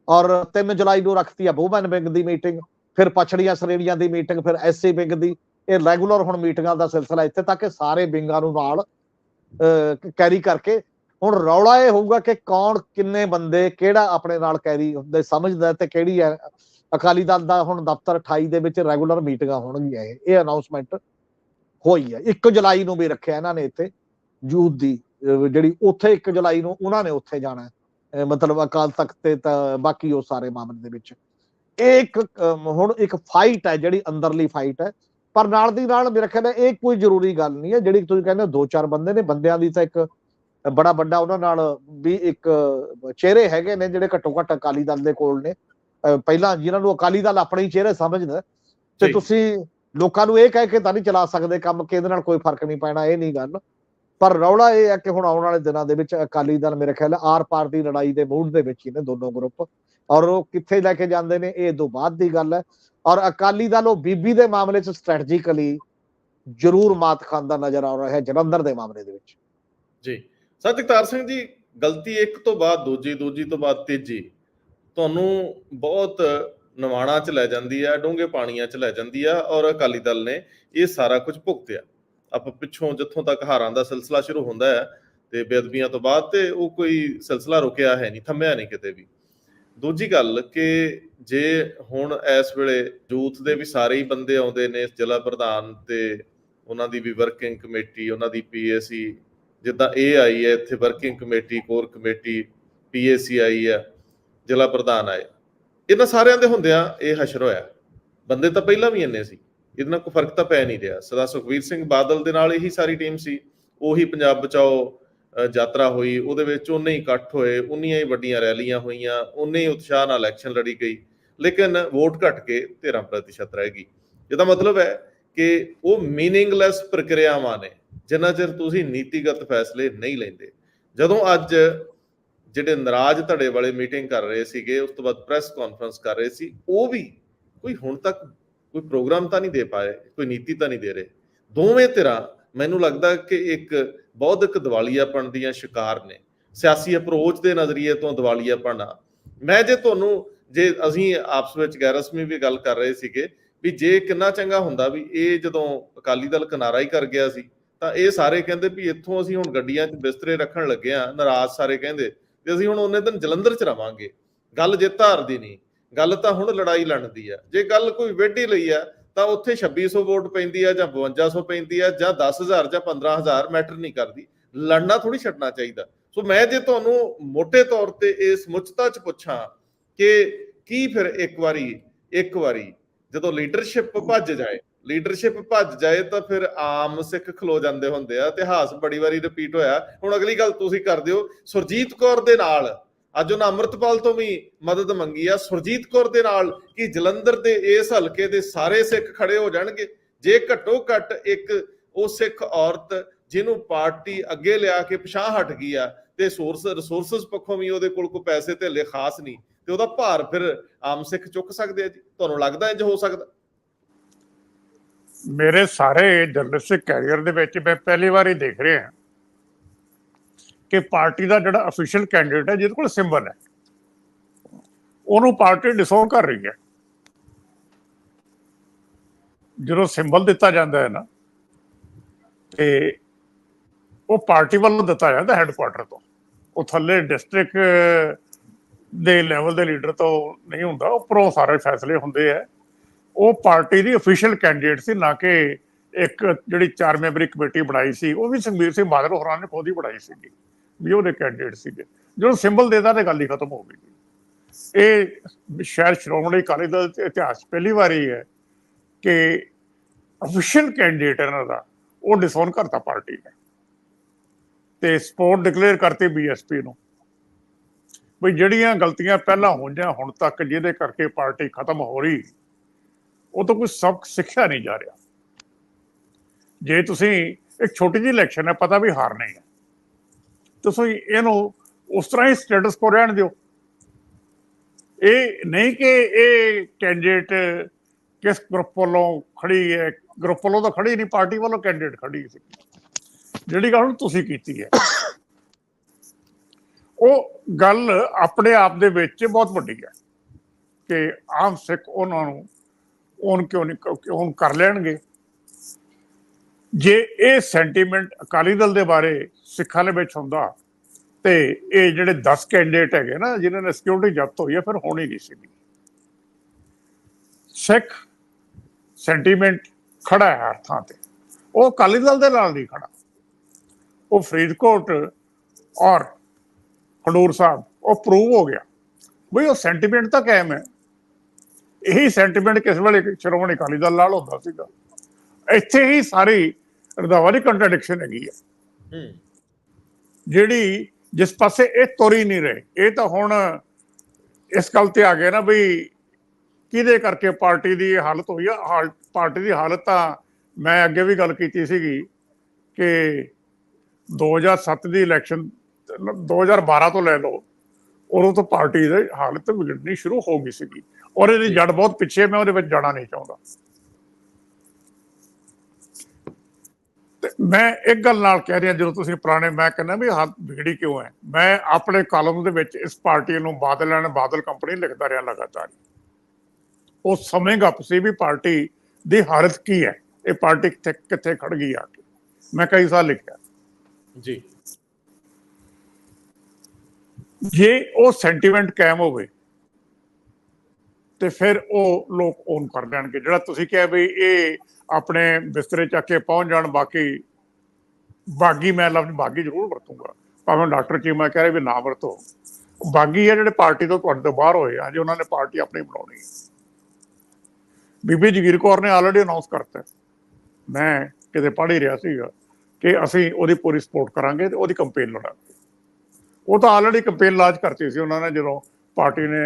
ਔਰ 3 ਜੁਲਾਈ ਨੂੰ ਰੱਖਤੀ ਹੈ ਵੂਮਨ ਵਿੰਗ ਦੀ ਮੀਟਿੰਗ, ਫਿਰ ਪਛੜੀਆਂ ਸ਼੍ਰੇਣੀਆਂ ਦੀ ਮੀਟਿੰਗ, ਫਿਰ ਐਸਸੀ ਵਿੰਗ ਦੀ, ਇਹ ਰੈਗੂਲਰ ਹੁਣ ਮੀਟਿੰਗਾਂ ਦਾ ਸਿਲਸਿਲਾ ਇੱਥੇ ਤੱਕ ਕਿ ਸਾਰੇ ਵਿੰਗਾਂ ਨੂੰ ਨਾਲ ਕੈਰੀ ਕਰਕੇ ਹੁਣ ਰੌਲਾ ਇਹ ਹੋਊਗਾ ਕਿ ਕੌਣ ਕਿੰਨੇ ਬੰਦੇ ਕਿਹੜਾ ਆਪਣੇ ਨਾਲ ਕੈਰੀ ਹੁੰਦੇ ਸਮਝਦਾ ਤੇ ਕਿਹੜੀ ਹੈ ਅਕਾਲੀ ਦਲ ਦਾ ਹੁਣ ਦਫ਼ਤਰ 28 ਦੇ ਵਿੱਚ ਰੈਗੂਲਰ ਮੀਟਿੰਗਾਂ ਹੋਣਗੀਆਂ ਇਹ ਇਹ ਅਨਾਉਂਸਮੈਂਟ ਹੋਈ ਹੈ 1 ਜੁਲਾਈ ਨੂੰ ਵੀ ਰੱਖਿਆ ਇਹਨਾਂ ਨੇ ਇੱਥੇ ਯੂਥ ਦੀ ਜਿਹੜੀ ਉੱਥੇ 1 ਜੁਲਾਈ ਨੂੰ ਉਹਨਾਂ ਨੇ ਉੱਥੇ ਜਾਣਾ ਮਤਲਬ ਅਕਾਲ ਤਖਤ ਤੇ ਤਾਂ ਬਾਕੀ ਉਹ ਸਾਰੇ ਮਾਮਲੇ ਦੇ ਵਿੱਚ। ਇਹ ਇੱਕ ਹੁਣ ਇੱਕ ਫਾਈਟ ਹੈ ਜਿਹੜੀ ਅੰਦਰਲੀ ਫਾਈਟ ਹੈ ਪਰ ਨਾਲ ਦੀ ਨਾਲ ਮੇਰੇ ਖਿਆਲ ਇਹ ਕੋਈ ਜ਼ਰੂਰੀ ਗੱਲ ਨਹੀਂ ਹੈ ਜਿਹੜੀ ਤੁਸੀਂ ਕਹਿੰਦੇ ਦੋ ਚਾਰ ਬੰਦੇ ਨੇ, ਬੰਦਿਆਂ ਦੀ ਤਾਂ ਇੱਕ ਬੜਾ ਵੱਡਾ ਉਹਨਾਂ ਨਾਲ ਵੀ ਇੱਕ ਚਿਹਰੇ ਹੈਗੇ ਨੇ ਜਿਹੜੇ ਘੱਟੋ ਘੱਟ ਅਕਾਲੀ ਦਲ ਦੇ ਕੋਲ ਨੇ। ਪਹਿਲਾਂ ਜਿਨ੍ਹਾਂ ਨੂੰ ਅਕਾਲੀ ਦਲ ਆਪਣੇ ਹੀ ਚਿਹਰੇ ਸਮਝਦਾ ਤੇ। ਤੁਸੀਂ ਲੋਕਾਂ ਨੂੰ ਇਹ ਕਹਿ ਕੇ ਤਾਂ ਨਹੀਂ ਚਲਾ ਸਕਦੇ ਕੰਮ ਕਿ ਇਹਦੇ ਨਾਲ ਕੋਈ ਫ਼ਰਕ ਨਹੀਂ ਪੈਣਾ ਇਹ ਨਹੀਂ ਗੱਲ। ਪਰ ਰੌਲਾ ਇਹ ਹੈ ਕਿ ਹੁਣ ਆਉਣ ਵਾਲੇ ਦਿਨਾਂ ਦੇ ਵਿੱਚ ਅਕਾਲੀ ਦਲ ਮੇਰੇ ਖਿਆਲ ਆਰ ਪਾਰ ਦੀ ਲੜਾਈ ਦੇ ਮੂਡ ਦੇ ਵਿੱਚ ਹੀ ਨੇ ਦੋਨੋਂ ਗਰੁੱਪ। ਔਰ ਉਹ ਕਿੱਥੇ ਲੈ ਕੇ ਜਾਂਦੇ ਨੇ ਇਹ ਤੋਂ ਬਾਅਦ ਦੀ ਗੱਲ ਹੈ। ਔਰ ਅਕਾਲੀ ਦਲ ਉਹ ਬੀਬੀ ਦੇ ਮਾਮਲੇ 'ਚ ਸਟ੍ਰੈਟਜੀਕਲੀ ਜ਼ਰੂਰ ਮਾਤ ਖਾਂਦਾ ਨਜ਼ਰ ਆ ਰਿਹਾ ਹੈ ਜਲੰਧਰ ਦੇ ਮਾਮਲੇ ਦੇ ਵਿੱਚ। ਜੀ। ਸਤਿਕਾਰ ਸਿੰਘ ਜੀ, ਗਲਤੀ ਇੱਕ ਤੋਂ ਬਾਅਦ ਦੂਜੀ ਦੂਜੀ ਤੋਂ ਬਾਅਦ ਤੀਜੀ। ਤੁਹਾਨੂੰ ਬਹੁਤ ਨਵਾਣਾ ਚ ਲੈ ਜਾਂਦੀ ਆ, ਡੂੰਘੇ ਪਾਣੀਆਂ ਚ ਲੈ ਜਾਂਦੀ ਆ ਔਰ ਅਕਾਲੀ ਦਲ ਨੇ ਇਹ ਸਾਰਾ ਕੁਝ ਭੁਗਤਿਆ। ਆਪਾਂ ਪਿੱਛੋਂ ਜਿੱਥੋਂ ਤੱਕ ਹਾਰਾਂ ਦਾ ਸਿਲਸਿਲਾ ਸ਼ੁਰੂ ਹੁੰਦਾ ਹੈ ਤੇ ਬੇਅਦਬੀਆਂ ਤੋਂ ਬਾਅਦ ਤੇ ਉਹ ਕੋਈ ਸਿਲਸਿਲਾ ਰੁਕਿਆ ਹੈ ਨਹੀਂ, ਥੰਮਿਆ ਨਹੀਂ ਕਿਤੇ ਵੀ। ਦੂਜੀ ਗੱਲ ਕਿ ਜੇ ਹੁਣ ਇਸ ਵੇਲੇ ਯੂਥ ਦੇ ਵੀ ਸਾਰੇ ਹੀ ਬੰਦੇ ਆਉਂਦੇ ਨੇ, ਜ਼ਿਲ੍ਹਾ ਪ੍ਰਧਾਨ ਤੇ ਉਹਨਾਂ ਦੀ ਵੀ ਵਰਕਿੰਗ ਕਮੇਟੀ ਉਹਨਾਂ ਦੀ ਪੀਏਸੀ ਜਿੱਦਾਂ ਇਹ ਆਈ ਹੈ, ਇੱਥੇ working committee core committee PAC ਆਈ ਹੈ, ਜ਼ਿਲ੍ਹਾ ਪ੍ਰਧਾਨ ਆਏ। ਇਹਨਾਂ ਸਾਰਿਆਂ ਦੇ ਹੁੰਦਿਆਂ ਇਹ ਹਸ਼ਰ ਹੋਇਆ। ਬੰਦੇ ਤਾਂ ਪਹਿਲਾਂ ਵੀ ਇੰਨੇ ਸੀ। ਇਹਦੇ ਨਾਲ ਕੋਈ ਫ਼ਰਕ ਤਾਂ ਪੈ ਨਹੀਂ ਰਿਹਾ। ਸਦਾ ਸੁਖਵੀਰ ਸਿੰਘ ਬਾਦਲ ਦੇ ਨਾਲ ਇਹੀ ਸਾਰੀ ਟੀਮ ਸੀ। ਉਹੀ ਪੰਜਾਬ ਬਚਾਓ ਯਾਤਰਾ ਹੋਈ। ਉਹਦੇ ਵਿੱਚ ਉਨੇ ਹੀ ਇਕੱਠ ਹੋਏ ਉਨੀਆਂ ਹੀ ਵੱਡੀਆਂ ਰੈਲੀਆਂ ਹੋਈਆਂ ਉਨੇ ਹੀ ਉਤਸ਼ਾਹ ਨਾਲ ਇਲੈਕਸ਼ਨ ਲੜੀ ਗਈ। ਲੇਕਿਨ ਵੋਟ ਘਟ ਕੇ 13% ਰਹਿ ਗਈ। ਇਹਦਾ ਮਤਲਬ ਹੈ ਕਿ ਉਹ ਮੀਨਿੰਗਲੈਸ ਪ੍ਰਕਿਰਿਆਵਾਂ ਨੇ। ਜਿੰਨਾ ਚਿਰ ਤੁਸੀਂ ਨੀਤੀਗਤ ਫੈਸਲੇ ਨਹੀਂ ਲੈਂਦੇ। ਜਦੋਂ ਅੱਜ ਜਿਹੜੇ ਨਾਰਾਜ਼ ਧੜੇ ਵਾਲੇ ਮੀਟਿੰਗ ਕਰ ਰਹੇ ਸੀਗੇ, ਉਸ ਤੋਂ ਬਾਅਦ ਪ੍ਰੈਸ ਕਾਨਫਰੰਸ ਕਰ ਰਹੇ ਸੀ, ਉਹ ਵੀ ਕੋਈ ਹੁਣ ਤੱਕ ਕੋਈ ਪ੍ਰੋਗਰਾਮ ਤਾਂ ਨਹੀਂ ਦੇ ਪਾਏ, ਕੋਈ ਨੀਤੀ ਤਾਂ ਨਹੀਂ ਦੇ ਰਹੇ। ਦੋਵੇਂ ਧਿਰਾਂ ਮੈਨੂੰ ਲੱਗਦਾ ਕਿ ਇੱਕ ਬੌਧਿਕ ਦਿਵਾਲੀਆਪਣ ਦੀਆਂ ਸ਼ਿਕਾਰ ਨੇ। ਸਿਆਸੀ ਅਪਰੋਚ ਦੇ ਨਜ਼ਰੀਏ ਤੋਂ ਦਿਵਾਲੀਆਪਣ ਆ। ਮੈਂ ਜੇ ਤੁਹਾਨੂੰ, ਜੇ ਅਸੀਂ ਆਪਸ ਵਿੱਚ ਗੈਰਸਮੀ ਵੀ ਗੱਲ ਕਰ ਰਹੇ ਸੀਗੇ, ਵੀ ਜੇ ਕਿੰਨਾ ਚੰਗਾ ਹੁੰਦਾ ਵੀ ਇਹ ਜਦੋਂ ਅਕਾਲੀ ਦਲ ਕਿਨਾਰਾ ਹੀ ਕਰ ਗਿਆ ਸੀ ਤਾਂ ਇਹ ਸਾਰੇ ਕਹਿੰਦੇ ਵੀ ਇੱਥੋਂ ਅਸੀਂ ਹੁਣ ਗੱਡੀਆਂ 'ਚ ਬਿਸਤਰੇ ਰੱਖਣ ਲੱਗੇ ਆ ਨਾਰਾਜ਼ ਸਾਰੇ ਕਹਿੰਦੇ, ਤੇ ਅਸੀਂ ਹੁਣ ਉਹਨੇ ਦਿਨ ਜਲੰਧਰ 'ਚ ਰਵਾਂਗੇ। ਗੱਲ ਜੇ ਹਾਰ ਦੀ ਨਹੀਂ, ਗੱਲ ਤਾਂ ਹੁਣ ਲੜਾਈ ਲੜਨ ਦੀ ਆ। ਜੇ ਗੱਲ ਕੋਈ ਵੇਢੀ ਲਈ ਆ, ਤਾਂ ਉੱਥੇ 2600 ਵੋਟ ਪੈਂਦੀ ਆ ਜਾਂ 5200 ਪੈਂਦੀ ਆ ਜਾਂ 10000 ਜਾਂ 15000 ਮੈਟਰ ਨਹੀਂ ਕਰਦੀ। ਲੜਨਾ ਥੋੜੀ ਛੱਡਣਾ ਚਾਹੀਦਾ। ਸੋ ਮੈਂ ਜੇ ਤੁਹਾਨੂੰ ਮੋٹے ਤੌਰ ਤੇ ਇਸ ਮੁੱਚਤਾ ਚ ਪੁੱਛਾਂ ਕਿ ਕੀ ਫਿਰ ਇੱਕ ਵਾਰੀ ਇੱਕ ਵਾਰੀ ਜਦੋਂ ਲੀਡਰਸ਼ਿਪ ਭੱਜ ਜਾਏ ਲੀਡਰਸ਼ਿਪ ਭੱਜ ਜਾਏ ਤਾਂ ਫਿਰ ਆਮ ਸਿੱਖ ਖਲੋ ਜਾਂਦੇ ਹੁੰਦੇ ਆ। ਇਤਿਹਾਸ ਬੜੀ ਵਾਰੀ ਰਿਪੀਟ ਹੋਇਆ। ਹੁਣ ਅਗਲੀ ਗੱਲ ਤੁਸੀਂ ਕਰ ਦਿਓ। ਸੁਰਜੀਤ ਕੌਰ ਦੇ ਨਾਲ, ਅੱਜ ਉਹਨਾਂ ਅੰਮ੍ਰਿਤਪਾਲ ਤੋਂ ਵੀ ਮਦਦ ਮੰਗੀ ਆ। ਸੁਰਜੀਤ ਕੌਰ ਦੇ ਨਾਲ ਕਿ ਜਲੰਧਰ ਦੇ ਇਸ ਹਲਕੇ ਦੇ ਸਾਰੇ ਸਿੱਖ ਖੜੇ ਹੋ ਜਾਣਗੇ? ਜੇ ਘੱਟੋ ਘੱਟ ਇੱਕ ਉਹ ਸਿੱਖ ਔਰਤ ਜਿਹਨੂੰ ਪਾਰਟੀ ਅੱਗੇ ਲਿਆ ਕੇ ਪਛਾਹ ਹਟ ਗਈ ਆ ਤੇ ਸੋਰਸ ਰਿਸੋਰਸਸ ਪੱਖੋਂ ਵੀ ਉਹਦੇ ਕੋਲ ਕੋਈ ਪੈਸੇ ਧੇਲੇ ਖਾਸ ਨਹੀਂ, ਤੇ ਉਹਦਾ ਭਾਰ ਫਿਰ ਆਮ ਸਿੱਖ ਚੁੱਕ ਸਕਦੇ ਆ ਜੀ? ਤੁਹਾਨੂੰ ਲੱਗਦਾ ਇੰਜ ਹੋ ਸਕਦਾ? ਮੇਰੇ ਸਾਰੇ ਜਰਨਲਿਸਟਿਕ ਕੈਰੀਅਰ ਦੇ ਵਿੱਚ ਮੈਂ ਪਹਿਲੀ ਵਾਰ ਹੀ ਦੇਖ ਰਿਹਾ ਕਿ ਪਾਰਟੀ ਦਾ ਜਿਹੜਾ ਅਫੀਸ਼ੀਅਲ ਕੈਂਡੀਡੇਟ ਹੈ, ਜਿਹਦੇ ਕੋਲ ਸਿੰਬਲ ਹੈ, ਉਹਨੂੰ ਪਾਰਟੀ ਡਿਸੋਨ ਕਰ ਰਹੀ ਹੈ। ਜਦੋਂ ਸਿੰਬਲ ਦਿੱਤਾ ਜਾਂਦਾ ਹੈ ਨਾ, ਤੇ ਉਹ ਪਾਰਟੀ ਵੱਲੋਂ ਦਿੱਤਾ ਜਾਂਦਾ ਹੈੱਡਕੁਆਟਰ ਤੋਂ। ਉਹ ਥੱਲੇ ਡਿਸਟ੍ਰਿਕਟ ਦੇ ਲੈਵਲ ਦੇ ਲੀਡਰ ਤੋਂ ਨਹੀਂ ਹੁੰਦਾ ਉੱਪਰੋਂ ਸਾਰੇ ਫੈਸਲੇ ਹੁੰਦੇ ਆ ਉਹ ਪਾਰਟੀ ਦੀ ਅਫੀਸ਼ੀਅਲ ਕੈਂਡੀਡੇਟ ਸੀ, ਨਾ ਕਿ ਇੱਕ ਜਿਹੜੀ ਚਾਰ ਮੈਂਬਰੀ ਕਮੇਟੀ ਬਣਾਈ ਸੀ, ਉਹ ਵੀ ਸੰਗੀਰ ਸਿੰਘ ਬਾਦਲ ਹੋਰਾਂ ਨੇ ਖੁਦ ਹੀ ਬਣਾਈ ਸੀਗੀ, ਵੀ ਉਹਦੇ ਕੈਂਡੀਡੇਟ ਸੀਗੇ। ਜਦੋਂ ਸਿੰਬਲ ਦੇਦਾ ਤੇ ਗੱਲ ਹੀ ਖਤਮ ਹੋ ਗਈ। ਇਹ ਸ਼ਾਇਦ ਸ਼੍ਰੋਮਣੀ ਅਕਾਲੀ ਦਲ ਦੇ ਇਤਿਹਾਸ ਪਹਿਲੀ ਵਾਰੀ ਹੈ ਕਿ ਅਫੀਸ਼ੀਅਲ ਕੈਂਡੀਡੇਟ ਇਹਨਾਂ ਦਾ, ਉਹ ਡਿਸੋਨ ਕਰਤਾ ਪਾਰਟੀ ਨੇ। ਤੇ ਸਪੋਰਟ ਡਿਕਲੇਅਰ ਕਰਤੀ ਬੀਐਸਪੀ ਨੂੰ। ਵੀ ਜਿਹੜੀਆਂ ਗਲਤੀਆਂ ਪਹਿਲਾਂ ਹੋਈਆਂ, ਹੁਣ ਤੱਕ ਜਿਹਦੇ ਕਰਕੇ ਪਾਰਟੀ ਖਤਮ ਹੋ ਰਹੀ ਉਹ ਤੋਂ ਕੋਈ ਸਬਕ ਸਿੱਖਿਆ ਨਹੀਂ ਜਾ ਰਿਹਾ। ਜੇ ਤੁਸੀਂ ਇੱਕ ਛੋਟੀ ਜਿਹੀ ਇਲੈਕਸ਼ਨ ਹੈ, ਪਤਾ ਵੀ ਹਾਰਨੀ ਹੈ। ਤੁਸੀਂ ਇਹਨੂੰ ਉਸ ਤਰ੍ਹਾਂ ਹੀ ਸਟੇਟਸ ਕੋ ਰਹਿਣ ਦਿਓ। ਇਹ ਨਹੀਂ ਕਿ ਇਹ ਕੈਂਡੀਡੇਟ ਕਿਸ ਗਰੁੱਪ ਵੱਲੋਂ ਖੜੀ ਹੈ ਗਰੁੱਪ ਵੱਲੋਂ ਤਾਂ ਖੜੀ ਨਹੀਂ, ਪਾਰਟੀ ਵੱਲੋਂ ਕੈਂਡੀਡੇਟ ਖੜੀ ਸੀ। ਜਿਹੜੀ ਗੱਲ ਹੁਣ ਤੁਸੀਂ ਕੀਤੀ ਹੈ। ਉਹ ਗੱਲ ਆਪਣੇ ਆਪ ਦੇ ਵਿੱਚ ਬਹੁਤ ਵੱਡੀ ਹੈ ਕਿ ਆਮ ਸਿੱਖ ਉਹਨਾਂ ਨੂੰ ਉਹਨ ਕਿਉਂ ਨਹੀਂ ਹੁਣ ਕਰ ਲੈਣਗੇ? ਜੇ ਇਹ ਸੈਂਟੀਮੈਂਟ ਅਕਾਲੀ ਦਲ ਦੇ ਬਾਰੇ ਸਿੱਖਾਂ ਦੇ ਵਿੱਚ ਹੁੰਦਾ, ਤੇ ਇਹ ਜਿਹੜੇ 10 ਕੈਂਡੀਡੇਟ ਹੈਗੇ ਨਾ, ਜਿਨ੍ਹਾਂ ਨੇ ਸਿਕਿਉਰਿਟੀ ਜ਼ਬਤ ਹੋਈ ਹੈ, ਫਿਰ ਹੋਣੀ ਨਹੀਂ ਸੀ ਸਿੱਖ ਸੈਂਟੀਮੈਂਟ ਖੜਾ ਹੈ ਹਰ ਥਾਂ ਤੇ। ਉਹ ਅਕਾਲੀ ਦਲ ਦੇ ਨਾਲ ਨਹੀਂ ਖੜਾ। ਉਹ ਫਰੀਦਕੋਟ ਔਰ ਖਡੂਰ ਸਾਹਿਬ, ਉਹ ਪ੍ਰੂਵ ਹੋ ਗਿਆ। ਬਈ ਉਹ ਸੈਂਟੀਮੈਂਟ ਤਾਂ ਕਾਇਮ ਹੈ। ਇਹੀ ਸੈਂਟੀਮੈਂਟ ਕਿਸ ਵੇਲੇ ਸ਼੍ਰੋਮਣੀ ਅਕਾਲੀ ਦਲ ਨਾਲ ਹੁੰਦਾ ਸੀਗਾ। ਇੱਥੇ ਹੀ ਸਾਰੀ ਰਦਾਵਾ ਦੀ ਕੰਟਰਡਿਕਸ਼ਨ ਹੈਗੀ ਹੈ ਹੂੰ। ਜਿਹੜੀ ਜਿਸ ਪਾਸੇ ਇਹ ਤੁਰ ਹੀ ਨਹੀਂ ਰਹੇ ਇਹ ਤਾਂ ਹੁਣ ਇਸ ਗੱਲ ਤੇ ਆ ਗਏ ਨਾ ਵੀ ਕਿਹਦੇ ਕਰਕੇ ਪਾਰਟੀ ਦੀ ਹਾਲਤ ਹੋਈ ਆ। ਪਾਰਟੀ ਦੀ ਹਾਲਤ ਤਾਂ ਮੈਂ ਅੱਗੇ ਵੀ ਗੱਲ ਕੀਤੀ ਸੀਗੀ ਕਿ 2007 ਦੀ ਇਲੈਕਸ਼ਨ 2012 ਤੋਂ ਲੈ ਲਓ ਉਦੋਂ ਤੋਂ ਪਾਰਟੀ ਦੀ ਹਾਲਤ ਵਿਗੜਨੀ ਸ਼ੁਰੂ ਹੋ ਗਈ ਸੀਗੀ। ਔਰ ਇਹਦੀ ਜੜ ਬਹੁਤ ਪਿੱਛੇ ਮੈਂ ਉਹਦੇ ਵਿੱਚ ਜਾਣਾ ਨਹੀਂ ਚਾਹੁੰਦਾ। ਮੈਂ ਇੱਕ ਗੱਲ ਨਾਲ ਕਹਿ ਰਿਹਾ ਜਦੋਂ ਤੁਸੀਂ ਪੁਰਾਣੇ ਮੈਂ ਕਹਿੰਦਾ ਵੀ ਹਾਲਤ ਵਿਗੜੀ ਕਿਉਂ ਹੈ? ਮੈਂ ਆਪਣੇ ਕਾਲਮ ਦੇ ਵਿੱਚ ਇਸ ਪਾਰਟੀ ਨੂੰ ਬਾਦਲ ਲੈਣ ਬਾਦਲ ਕੰਪਨੀ ਲਿਖਦਾ ਰਿਹਾ ਲਗਾਤਾਰ। ਉਹ ਸਮੇਂ ਗੱਪ ਸੀ ਵੀ ਪਾਰਟੀ ਦੀ ਹਾਲਤ ਕੀ ਹੈ? ਇਹ ਪਾਰਟੀ ਕਿੱਥੇ ਕਿੱਥੇ ਖੜ ਗਈ ਆ ਕੇ? ਮੈਂ ਕਈ ਸਾਲ ਲਿਖਿਆ। ਜੀ। ਜੇ ਉਹ ਸੈਂਟੀਮੈਂਟ ਕਾਇਮ ਹੋਵੇ ਤੇ ਫਿਰ ਉਹ ਲੋਕ ਓਨ ਕਰ ਲੈਣਗੇ। ਜਿਹੜਾ ਤੁਸੀਂ ਕਿਹਾ ਵੀ ਇਹ ਆਪਣੇ ਬਿਸਤਰੇ ਚੱਕ ਕੇ ਪਹੁੰਚ ਜਾਣ, ਬਾਕੀ ਬਾਗੀ ਮੈਂ ਲਫ਼ਜ਼ ਬਾਗੀ ਜ਼ਰੂਰ ਵਰਤੂੰਗਾ। ਭਾਵੇਂ ਡਾਕਟਰ ਚੀਮਾ ਕਹਿ ਰਹੇ ਵੀ ਨਾ ਵਰਤੋ। ਬਾਗੀ ਹੈ ਜਿਹੜੇ ਪਾਰਟੀ ਤੋਂ ਤੁਹਾਡੇ ਤੋਂ ਬਾਹਰ ਹੋਏ ਆ, ਜੇ ਉਹਨਾਂ ਨੇ ਪਾਰਟੀ ਆਪਣੀ ਬਣਾਉਣੀ ਬੀਬੀ ਜਗੀਰ ਕੌਰ ਨੇ ਆਲਰੇਡੀ ਅਨਾਉਂਸ ਕਰਤਾ ਮੈਂ ਕਿਤੇ ਪੜ੍ਹ ਹੀ ਰਿਹਾ ਸੀਗਾ ਕਿ ਅਸੀਂ ਉਹਦੀ ਪੂਰੀ ਸਪੋਰਟ ਕਰਾਂਗੇ ਤੇ ਉਹਦੀ ਕੰਪੇਨ ਲੜਾਂਗੇ। ਉਹ ਤਾਂ ਆਲਰੇਡੀ ਕੰਪੇਨ ਲਾਂਚ ਕਰਤੀ ਸੀ ਉਹਨਾਂ ਨੇ ਜਦੋਂ ਪਾਰਟੀ ਨੇ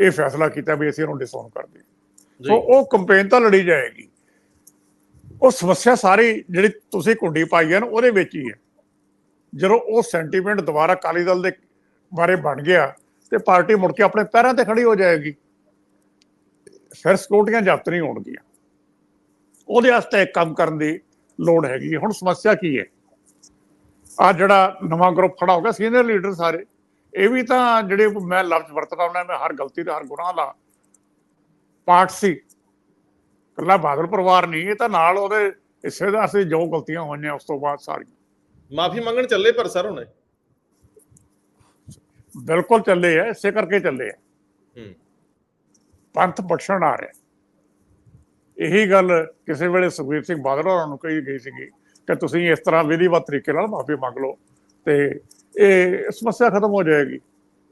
ਇਹ ਫੈਸਲਾ ਕੀਤਾ ਵੀ ਅਸੀਂ ਉਹਨੂੰ ਡਿਸਓਨ ਕਰ ਦਈਏ। ਸੋ ਉਹ ਕੰਪੇਨ ਤਾਂ ਲੜੀ ਜਾਏਗੀ। ਉਹ ਸਮੱਸਿਆ ਸਾਰੀ ਜਿਹੜੀ ਤੁਸੀਂ ਕੁੰਡੀ ਪਾਈ ਹੈ ਨਾ ਉਹਦੇ ਵਿੱਚ ਹੀ ਹੈ। ਜਦੋਂ ਉਹ ਸੈਂਟੀਮੈਂਟ ਦੁਬਾਰਾ ਅਕਾਲੀ ਦਲ ਦੇ ਬਾਰੇ ਬਣ ਗਿਆ ਤੇ ਪਾਰਟੀ ਮੁੜ ਕੇ ਆਪਣੇ ਪੈਰਾਂ ਤੇ ਖੜੀ ਹੋ ਜਾਏਗੀ। ਫਿਰ ਸਿਕਿਉਰਟੀਆਂ ਜ਼ਬਤ ਨਹੀਂ ਹੋਣਗੀਆਂ। ਉਹਦੇ ਵਾਸਤੇ ਇੱਕ ਕੰਮ ਕਰਨ ਦੀ ਲੋੜ ਹੈਗੀ। ਹੁਣ ਸਮੱਸਿਆ ਕੀ ਹੈ? ਆ ਜਿਹੜਾ ਨਵਾਂ ਗਰੁੱਪ ਖੜਾ ਹੋ ਗਿਆ ਸੀਨੀਅਰ ਲੀਡਰ ਸਾਰੇ। ਇਹ ਵੀ ਤਾਂ ਜਿਹੜੇ ਮੈਂ ਲਫ਼ਜ਼ ਵਰਤਦਾ ਹੁੰਦਾ ਮੈਂ ਹਰ ਗਲਤੀ ਤੇ ਹਰ ਗੁਨਾਹ ਦਾ ਪਾਰਟ ਸੀ। ਕੱਲਾ ਬਾਦਲ ਪਰਿਵਾਰ ਨਹੀਂ ਇਹ ਤਾਂ ਨਾਲ ਉਹਦੇ ਹਿੱਸੇਦਾਰ ਸੀ ਜੋ ਗਲਤੀਆਂ ਹੋਈਆਂ ਉਸ ਤੋਂ ਬਾਅਦ ਸਾਰੀਆਂ। ਮਾਫੀ ਮੰਗਣ ਚੱਲੇ ਪਰ ਸਰ ਹੁਣੇ? ਬਿਲਕੁਲ ਚੱਲੇ ਆ ਇਸੇ ਕਰਕੇ ਚੱਲੇ ਆ। ਹੂੰ। ਪੰਥ ਬਖਸ਼ਣ ਆ ਰਿਹਾ। ਇਹੀ ਗੱਲ ਕਿਸੇ ਵੇਲੇ ਸੁਖਬੀਰ ਸਿੰਘ ਬਾਦਲ ਹੋਰਾਂ ਨੂੰ ਕਹੀ ਗਈ ਸੀਗੀ ਕਿ ਤੁਸੀਂ ਇਸ ਤਰ੍ਹਾਂ ਵਿਧੀਵਤ ਤਰੀਕੇ ਨਾਲ ਮਾਫੀ ਮੰਗ ਲਓ ਤੇ ਇਹ ਸਮੱਸਿਆ ਖਤਮ ਹੋ ਜਾਏਗੀ।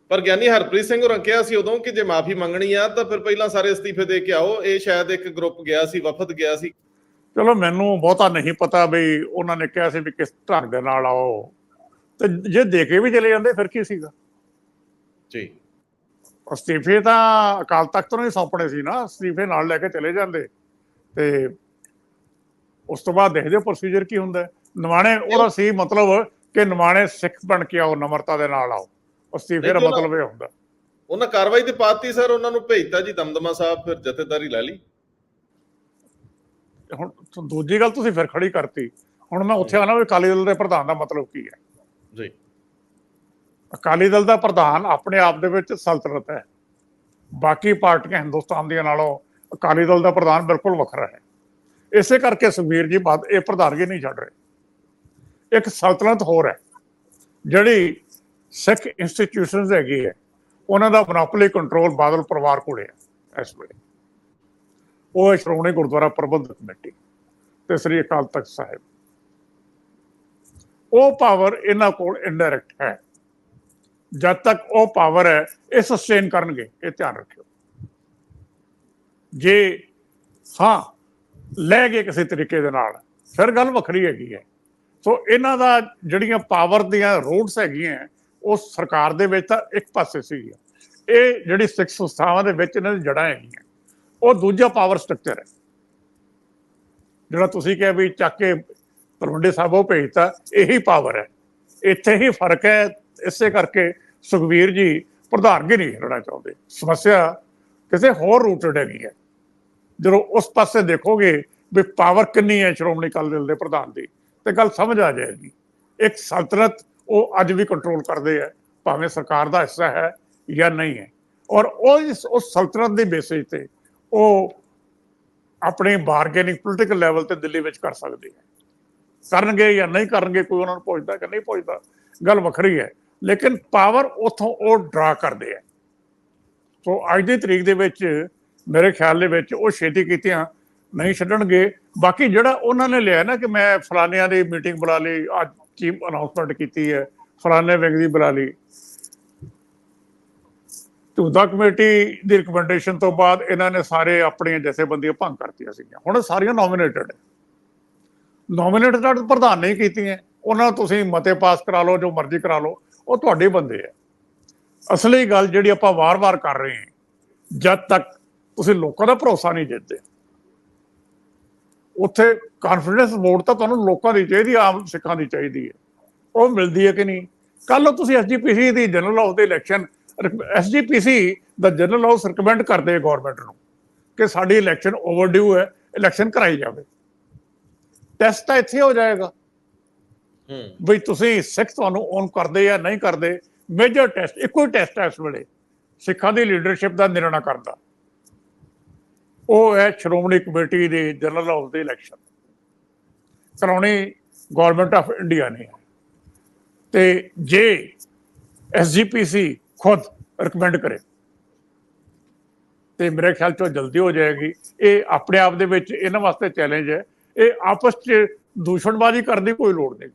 ਪਰ ਗਿਆਨੀ ਹਰਪ੍ਰੀਤ ਸਿੰਘ ਹੋਰਾਂ ਕਿਹਾ ਸੀ ਉਦੋਂ ਕਿ ਜੇ ਮਾਫੀ ਮੰਗਣੀ ਆ ਤਾਂ ਫਿਰ ਪਹਿਲਾਂ ਸਾਰੇ ਅਸਤੀਫੇ ਦੇ ਕੇ ਆਓ। ਇਹ ਸ਼ਾਇਦ ਇੱਕ ਗਰੁੱਪ ਗਿਆ ਸੀ ਵਫਦ ਗਿਆ ਸੀ। ਚਲੋ ਮੈਨੂੰ ਬਹੁਤਾ ਨਹੀਂ ਪਤਾ ਵੀ ਉਹਨਾਂ ਨੇ ਕਿਹਾ ਸੀ ਵੀ ਕਿਸ ਢੰਗ ਦੇ ਨਾਲ ਆਓ। ਤੇ ਜੇ ਦੇ ਕੇ ਵੀ ਚਲੇ ਜਾਂਦੇ ਫਿਰ ਕੀ ਸੀਗਾ? ਜੀ। ਅਸਤੀਫੇ ਤਾਂ ਅਕਾਲ ਤਖਤ ਨੂੰ ਹੀ ਸੌਂਪਣੇ ਸੀ ਨਾ। ਅਸਤੀਫੇ ਨਾਲ ਲੈ ਕੇ ਚਲੇ ਜਾਂਦੇ। ਤੇ ਉਸ ਤੋਂ ਬਾਅਦ ਦੇਖਦੇ ਪ੍ਰੋਸੀਜਰ ਕੀ ਹੁੰਦਾ। ਹੈ। ਨਿਮਾਣੇ ਉਹਦਾ ਸੀ ਮਤਲਬ ਕਿ ਨਿਮਾਣੇ ਸਿੱਖ ਬਣ ਕੇ ਆਓ ਨਮਰਤਾ ਦੇ ਨਾਲ ਆਓ। ਅਸਤੀਫੇ ਦਾ ਮਤਲਬ ਇਹ ਹੁੰਦਾ। ਉਹਨਾਂ ਕਾਰਵਾਈ ਤੇ ਪਾਤੀ ਸਰ ਉਹਨਾਂ ਨੂੰ ਭੇਜਤਾ ਜੀ ਦਮਦਮਾ ਸਾਹਿਬ ਫਿਰ ਜਥੇਦਾਰੀ ਲੈ ਲਈ। ਹੁਣ ਦੂਜੀ ਗੱਲ ਤੁਸੀਂ ਫਿਰ ਖੜੀ ਕਰਤੀ। ਹੁਣ ਮੈਂ ਉੱਥੇ ਆਣਾ ਵੀ ਅਕਾਲੀ ਦਲ ਦੇ ਪ੍ਰਧਾਨ ਦਾ ਮਤਲਬ ਕੀ ਹੈ? ਜੀ। ਅਕਾਲੀ ਦਲ ਦਾ ਪ੍ਰਧਾਨ ਆਪਣੇ ਆਪ ਦੇ ਵਿੱਚ ਸਲਤਨਤ ਹੈ। ਬਾਕੀ ਪਾਰਟੀਆਂ ਹਿੰਦੁਸਤਾਨ ਦੀਆਂ ਨਾਲੋਂ ਅਕਾਲੀ ਦਲ ਦਾ ਪ੍ਰਧਾਨ ਬਿਲਕੁਲ ਵੱਖਰਾ ਹੈ। ਇਸੇ ਕਰਕੇ ਸੁਖਬੀਰ ਜੀ ਬਾਦ ਇਹ ਪ੍ਰਧਾਨਗੀ ਨਹੀਂ ਛੱਡ ਰਹੇ। ਇੱਕ ਸਲਤਨਤ ਹੋਰ ਹੈ, ਜਿਹੜੀ ਸਿੱਖ ਇੰਸਟੀਟਿਊਸ਼ਨਸ ਹੈਗੀ ਹੈ, ਉਹਨਾਂ ਦਾ ਮੋਨੋਪੋਲੀ ਕੰਟਰੋਲ ਬਾਦਲ ਪਰਿਵਾਰ ਕੋਲੇ ਹੈ ਇਸ ਵੇਲੇ। ਉਹ ਹੈ ਸ਼੍ਰੋਮਣੀ ਗੁਰਦੁਆਰਾ ਪ੍ਰਬੰਧਕ ਕਮੇਟੀ ਤੇ ਸ੍ਰੀ ਅਕਾਲ ਤਖਤ ਸਾਹਿਬ। ਉਹ ਪਾਵਰ ਇਹਨਾਂ ਕੋਲ ਇਨਡਾਇਰੈਕਟ ਹੈ। ਜਦ ਤੱਕ ਉਹ ਪਾਵਰ ਹੈ, ਇਹ ਸਸਟੇਨ ਕਰਨਗੇ, ਇਹ ਧਿਆਨ ਰੱਖਿਓ। ਜੇ ਹਾਂ, ਲੈ ਗਏ ਕਿਸੇ ਤਰੀਕੇ ਦੇ ਨਾਲ, ਫਿਰ ਗੱਲ ਵੱਖਰੀ ਹੈਗੀ ਹੈ। ਸੋ ਇਹਨਾਂ ਦਾ ਜਿਹੜੀਆਂ ਪਾਵਰ ਦੀਆਂ ਰੋਡਸ ਹੈਗੀਆਂ, ਉਹ ਸਰਕਾਰ ਦੇ ਵਿੱਚ ਤਾਂ ਇੱਕ ਪਾਸੇ ਸੀਗੀਆਂ। ਇਹ ਜਿਹੜੀ ਸਿੱਖ ਸੰਸਥਾਵਾਂ ਦੇ ਵਿੱਚ ਇਹਨਾਂ ਦੀ ਜੜ੍ਹਾਂ ਹੈਗੀਆਂ। ਉਹ ਦੂਜਾ ਪਾਵਰ ਸਟਰਕਚਰ ਹੈ। ਜਿਹੜਾ ਤੁਸੀਂ ਕਿਹਾ ਵੀ ਚੱਕ ਕੇ ਤਲਵੰਡੀ ਉਹ ਭੇਜਤਾ, ਇਹੀ ਪਾਵਰ ਹੈ। ਇੱਥੇ ਹੀ ਫ਼ਰਕ ਹੈ, ਇਸੇ ਕਰਕੇ ਸੁਖਵੀਰ ਜੀ ਪ੍ਰਧਾਨਗੀ ਨਹੀਂ ਲੈਣਾ ਚਾਹੁੰਦੇ। ਸਮੱਸਿਆ ਕਿਸੇ ਹੋਰ ਰੂਟਡ ਹੈਗੀ ਹੈ। ਜਦੋਂ ਉਸ ਪਾਸੇ ਦੇਖੋਗੇ ਵੀ ਪਾਵਰ ਕਿੰਨੀ ਹੈ ਸ਼੍ਰੋਮਣੀ ਅਕਾਲੀ ਦਲ ਦੇ ਪ੍ਰਧਾਨ ਦੀ ਤੇ ਗੱਲ ਸਮਝ ਆ ਜਾਏਗੀ। ਇੱਕ ਸਲਤਨਤ ਉਹ ਅੱਜ ਵੀ ਕੰਟਰੋਲ ਕਰਦੇ ਹੈ ਭਾਵੇਂ ਸਰਕਾਰ ਦਾ ਹਿੱਸਾ ਹੈ ਜਾਂ ਨਹੀਂ ਹੈ। ਔਰ ਉਹ ਇਸ, ਉਸ ਸਲਤਨਤ ਦੇ ਬੇਸਿਸ ਤੇ ਉਹ ਆਪਣੇ ਬਾਰਗੇਨਿੰਗ ਪੋਲੀਟੀਕਲ ਲੈਵਲ ਤੇ ਦਿੱਲੀ ਵਿੱਚ ਕਰ ਸਕਦੇ ਹੈ ਕਰਨਗੇ ਜਾਂ ਨਹੀਂ ਕਰਨਗੇ, ਕੋਈ ਉਹਨਾਂ ਨੂੰ ਪੁੱਛਦਾ ਕਿ ਨਹੀਂ ਪੁੱਛਦਾ, ਗੱਲ ਵੱਖਰੀ ਹੈ। ਲੇਕਿਨ ਪਾਵਰ ਉਥੋਂ ਉਹ ਡਰਾ ਕਰਦੇ ਆ। ਸੋ ਅੱਜ ਦੀ ਤਰੀਕ ਦੇ ਵਿੱਚ ਮੇਰੇ ਖਿਆਲ ਦੇ ਵਿੱਚ ਉਹ ਛੇਤੀ ਕੀਤੀਆਂ ਨਹੀਂ ਛੱਡਣਗੇ। ਬਾਕੀ ਜਿਹੜਾ ਉਹਨਾਂ ਨੇ ਲਿਆ ਨਾ ਕਿ ਮੈਂ ਫਲਾਨਿਆਂ ਦੀ ਮੀਟਿੰਗ ਬੁਲਾ ਲਈ, ਅੱਜ ਚੀਫ ਅਨਾਉਂਸਮੈਂਟ ਕੀਤੀ ਹੈ ਫਲਾਨੇ ਵਿੰਗ ਦੀ ਬੁਲਾ ਲਈ। ਝੂਦਾ ਕਮੇਟੀ ਦੀ ਰਿਕਮੈਂਡੇਸ਼ਨ ਤੋਂ ਬਾਅਦ ਇਹਨਾਂ ਨੇ ਸਾਰੇ ਆਪਣੀਆਂ ਜਥੇਬੰਦੀਆਂ ਭੰਗ ਕਰਤੀਆਂ ਸੀਗੀਆਂ। ਹੁਣ ਸਾਰੀਆਂ ਨੋਮੀਨੇਟਡ ਨੋਮੀਨੇਟਡ ਤਾਂ ਪ੍ਰਧਾਨ ਨਹੀਂ ਕੀਤੀਆਂ। ਉਹਨਾਂ ਤੁਸੀਂ ਮਤੇ ਪਾਸ ਕਰਾ ਲਓ, ਜੋ ਮਰਜ਼ੀ ਕਰਾ ਲਓ, ਉਹ ਤੁਹਾਡੇ ਬੰਦੇ ਆ। ਅਸਲੀ ਗੱਲ ਜਿਹੜੀ ਆਪਾਂ ਵਾਰ-ਵਾਰ ਕਰ ਰਹੇ ਹਾਂ, ਜਦ ਤੱਕ ਤੁਸੀਂ ਲੋਕਾਂ ਦਾ ਭਰੋਸਾ ਨਹੀਂ ਜਿੱਤਦੇ। ਉੱਥੇ ਕੌਨਫੀਡੈਂਸ ਵੋਟ ਤਾਂ ਤੁਹਾਨੂੰ ਲੋਕਾਂ ਦੀ ਚਾਹੀਦੀ ਆਮ ਸਿੱਖਾਂ ਦੀ ਚਾਹੀਦੀ ਹੈ ਉਹ ਮਿਲਦੀ ਹੈ ਕਿ ਨਹੀਂ? ਕੱਲ ਤੁਸੀਂ ਐਸਜੀਪੀਸੀ ਦੀ ਜਨਰਲ ਹਾਊਸ ਦੇ ਇਲੈਕਸ਼ਨ ਐਸਜੀਪੀਸੀ ਦਾ ਜਨਰਲ ਹਾਊਸ ਰਿਕਮੈਂਡ ਕਰਦੇ ਹੈ ਗਵਰਨਮੈਂਟ ਨੂੰ ਕਿ ਸਾਡੀ ਇਲੈਕਸ਼ਨ ਓਵਰਡਿਊ ਹੈ ਇਲੈਕਸ਼ਨ ਕਰਾਈ ਜਾਵੇ। ਟੈਸਟ ਤਾਂ ਇੱਥੇ ਹੋ ਜਾਏਗਾ। ਹੂੰ। ਬਈ ਤੁਸੀਂ ਸਿੱਖ ਤੁਹਾਨੂੰ ਓਨ ਕਰਦੇ ਜਾਂ ਨਹੀਂ ਕਰਦੇ ਮੇਜਰ ਟੈਸਟ ਇੱਕੋ ਹੀ ਟੈਸਟ ਹੈ ਇਸ ਵੇਲੇ। ਸਿੱਖਾਂ ਦੀ ਲੀਡਰਸ਼ਿਪ ਦਾ ਨਿਰਣਾ ਕਰਦਾ ਉਹ ਹੈ ਸ਼੍ਰੋਮਣੀ ਕਮੇਟੀ ਦੇ ਜਨਰਲ ਹਾਊਸ ਦੇ ਇਲੈਕਸ਼ਨ ਕਰਾਉਣੀ ਗਵਰਨਮੈਂਟ ਆਫ ਇੰਡੀਆ ਨੇ। ਤੇ ਜੇ ਐਸਜੀਪੀਸੀ ਖੁਦ ਰეკਮੈਂਡ ਕਰੇ ਤੇ ਮੇਰੇ ਖਿਆਲ ਚੋਂ ਜਲਦੀ ਹੋ ਜਾਏਗੀ। ਇਹ ਆਪਣੇ ਆਪ ਦੇ ਵਿੱਚ ਇਹਨਾਂ ਵਾਸਤੇ ਚੈਲੰਜ ਹੈ। ਇਹ ਆਪਸ 'ਚ ਦੂਸ਼ਣਬਾਜ਼ੀ ਕਰਨ ਦੀ ਕੋਈ ਲੋੜ ਨਹੀਂ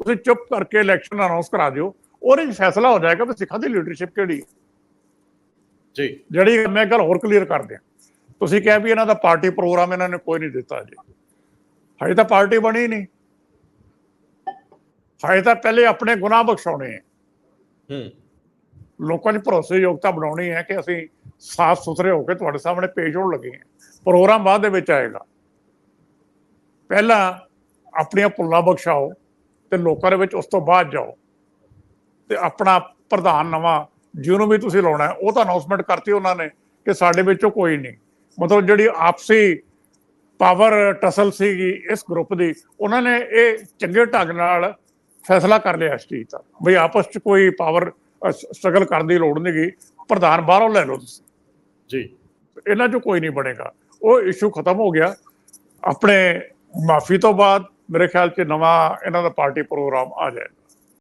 ਤੁਸੀਂ ਚੁੱਪ ਕਰਕੇ ਇਲੈਕਸ਼ਨ ਅਨਾਉਂਸ ਕਰਾ ਦਿਓ। ਉਹਦੇ 'ਚ ਫੈਸਲਾ ਹੋ ਜਾਏਗਾ ਵੀ ਸਿੱਖਾਂ ਦੀ ਲੀਡਰਸ਼ਿਪ ਕਿਹੜੀ ਹੈ। ਜੀ। ਜਿਹੜੀ ਮੈਂ ਗੱਲ ਹੋਰ ਕਲੀਅਰ ਕਰ ਦਿਆਂ। ਤੁਸੀਂ ਕਿਹਾ ਵੀ ਇਹਨਾਂ ਦਾ ਪਾਰਟੀ ਪ੍ਰੋਗਰਾਮ ਇਹਨਾਂ ਨੇ ਕੋਈ ਨਹੀਂ ਦਿੱਤਾ ਜੀ। ਹਜੇ ਤਾਂ ਪਾਰਟੀ ਬਣੀ ਨਹੀਂ। ਹਜੇ ਤਾਂ ਪਹਿਲੇ ਆਪਣੇ ਗੁਨਾਹ ਬਖਸ਼ਾਉਣੇ ਹੈ ਹੂੰ। ਲੋਕਾਂ ਦੀ ਭਰੋਸੇਯੋਗਤਾ ਬਣਾਉਣੀ ਹੈ ਕਿ ਅਸੀਂ ਸਾਫ਼ ਸੁਥਰੇ ਹੋ ਕੇ ਤੁਹਾਡੇ ਸਾਹਮਣੇ ਪੇਸ਼ ਹੋਣ ਲੱਗੇ ਹਾਂ। ਪ੍ਰੋਗਰਾਮ ਬਾਅਦ ਦੇ ਵਿੱਚ ਆਏਗਾ। ਪਹਿਲਾਂ ਆਪਣੀਆਂ ਭੁੱਲਾਂ ਬਖਸ਼ਾਓ ਤੇ ਲੋਕਾਂ ਦੇ ਵਿੱਚ ਉਸ ਤੋਂ ਬਾਅਦ ਜਾਓ। ਤੇ ਆਪਣਾ ਪ੍ਰਧਾਨ ਨਵਾਂ ਜਿਹਨੂੰ ਵੀ ਤੁਸੀਂ ਲਾਉਣਾ ਹੈ ਉਹ ਤਾਂ ਅਨਾਉਂਸਮੈਂਟ ਕਰਤੀ ਉਹਨਾਂ ਨੇ ਕਿ ਸਾਡੇ ਵਿੱਚੋਂ ਕੋਈ ਨਹੀਂ। ਮਤਲਬ ਜਿਹੜੀ ਆਪਸੀ ਪਾਵਰ ਟਸਲ ਸੀਗੀ ਇਸ ਗਰੁੱਪ ਦੀ ਉਹਨਾਂ ਨੇ ਇਹ ਚੰਗੇ ਢੰਗ ਨਾਲ ਫੈਸਲਾ ਕਰ ਲਿਆ ਇਸ ਚੀਜ਼ ਦਾ। ਬਈ ਆਪਸ ਚ ਕੋਈ ਪਾਵਰ ਸਟਰਗਲ ਕਰਨ ਦੀ ਲੋੜ ਨਹੀਂ ਗਈ ਪ੍ਰਧਾਨ ਬਾਹਰੋਂ ਲੈ ਲਓ ਤੁਸੀਂ। ਜੀ। ਇਹਨਾਂ ਚੋਂ ਕੋਈ ਨਹੀਂ ਬਣੇਗਾ। ਉਹ ਇਸ਼ੂ ਖਤਮ ਹੋ ਗਿਆ। ਆਪਣੇ ਮਾਫੀ ਤੋਂ ਬਾਅਦ ਮੇਰੇ ਖਿਆਲ ਚ ਨਵਾਂ ਇਹਨਾਂ ਦਾ ਪਾਰਟੀ ਪ੍ਰੋਗਰਾਮ ਆ ਜਾਏ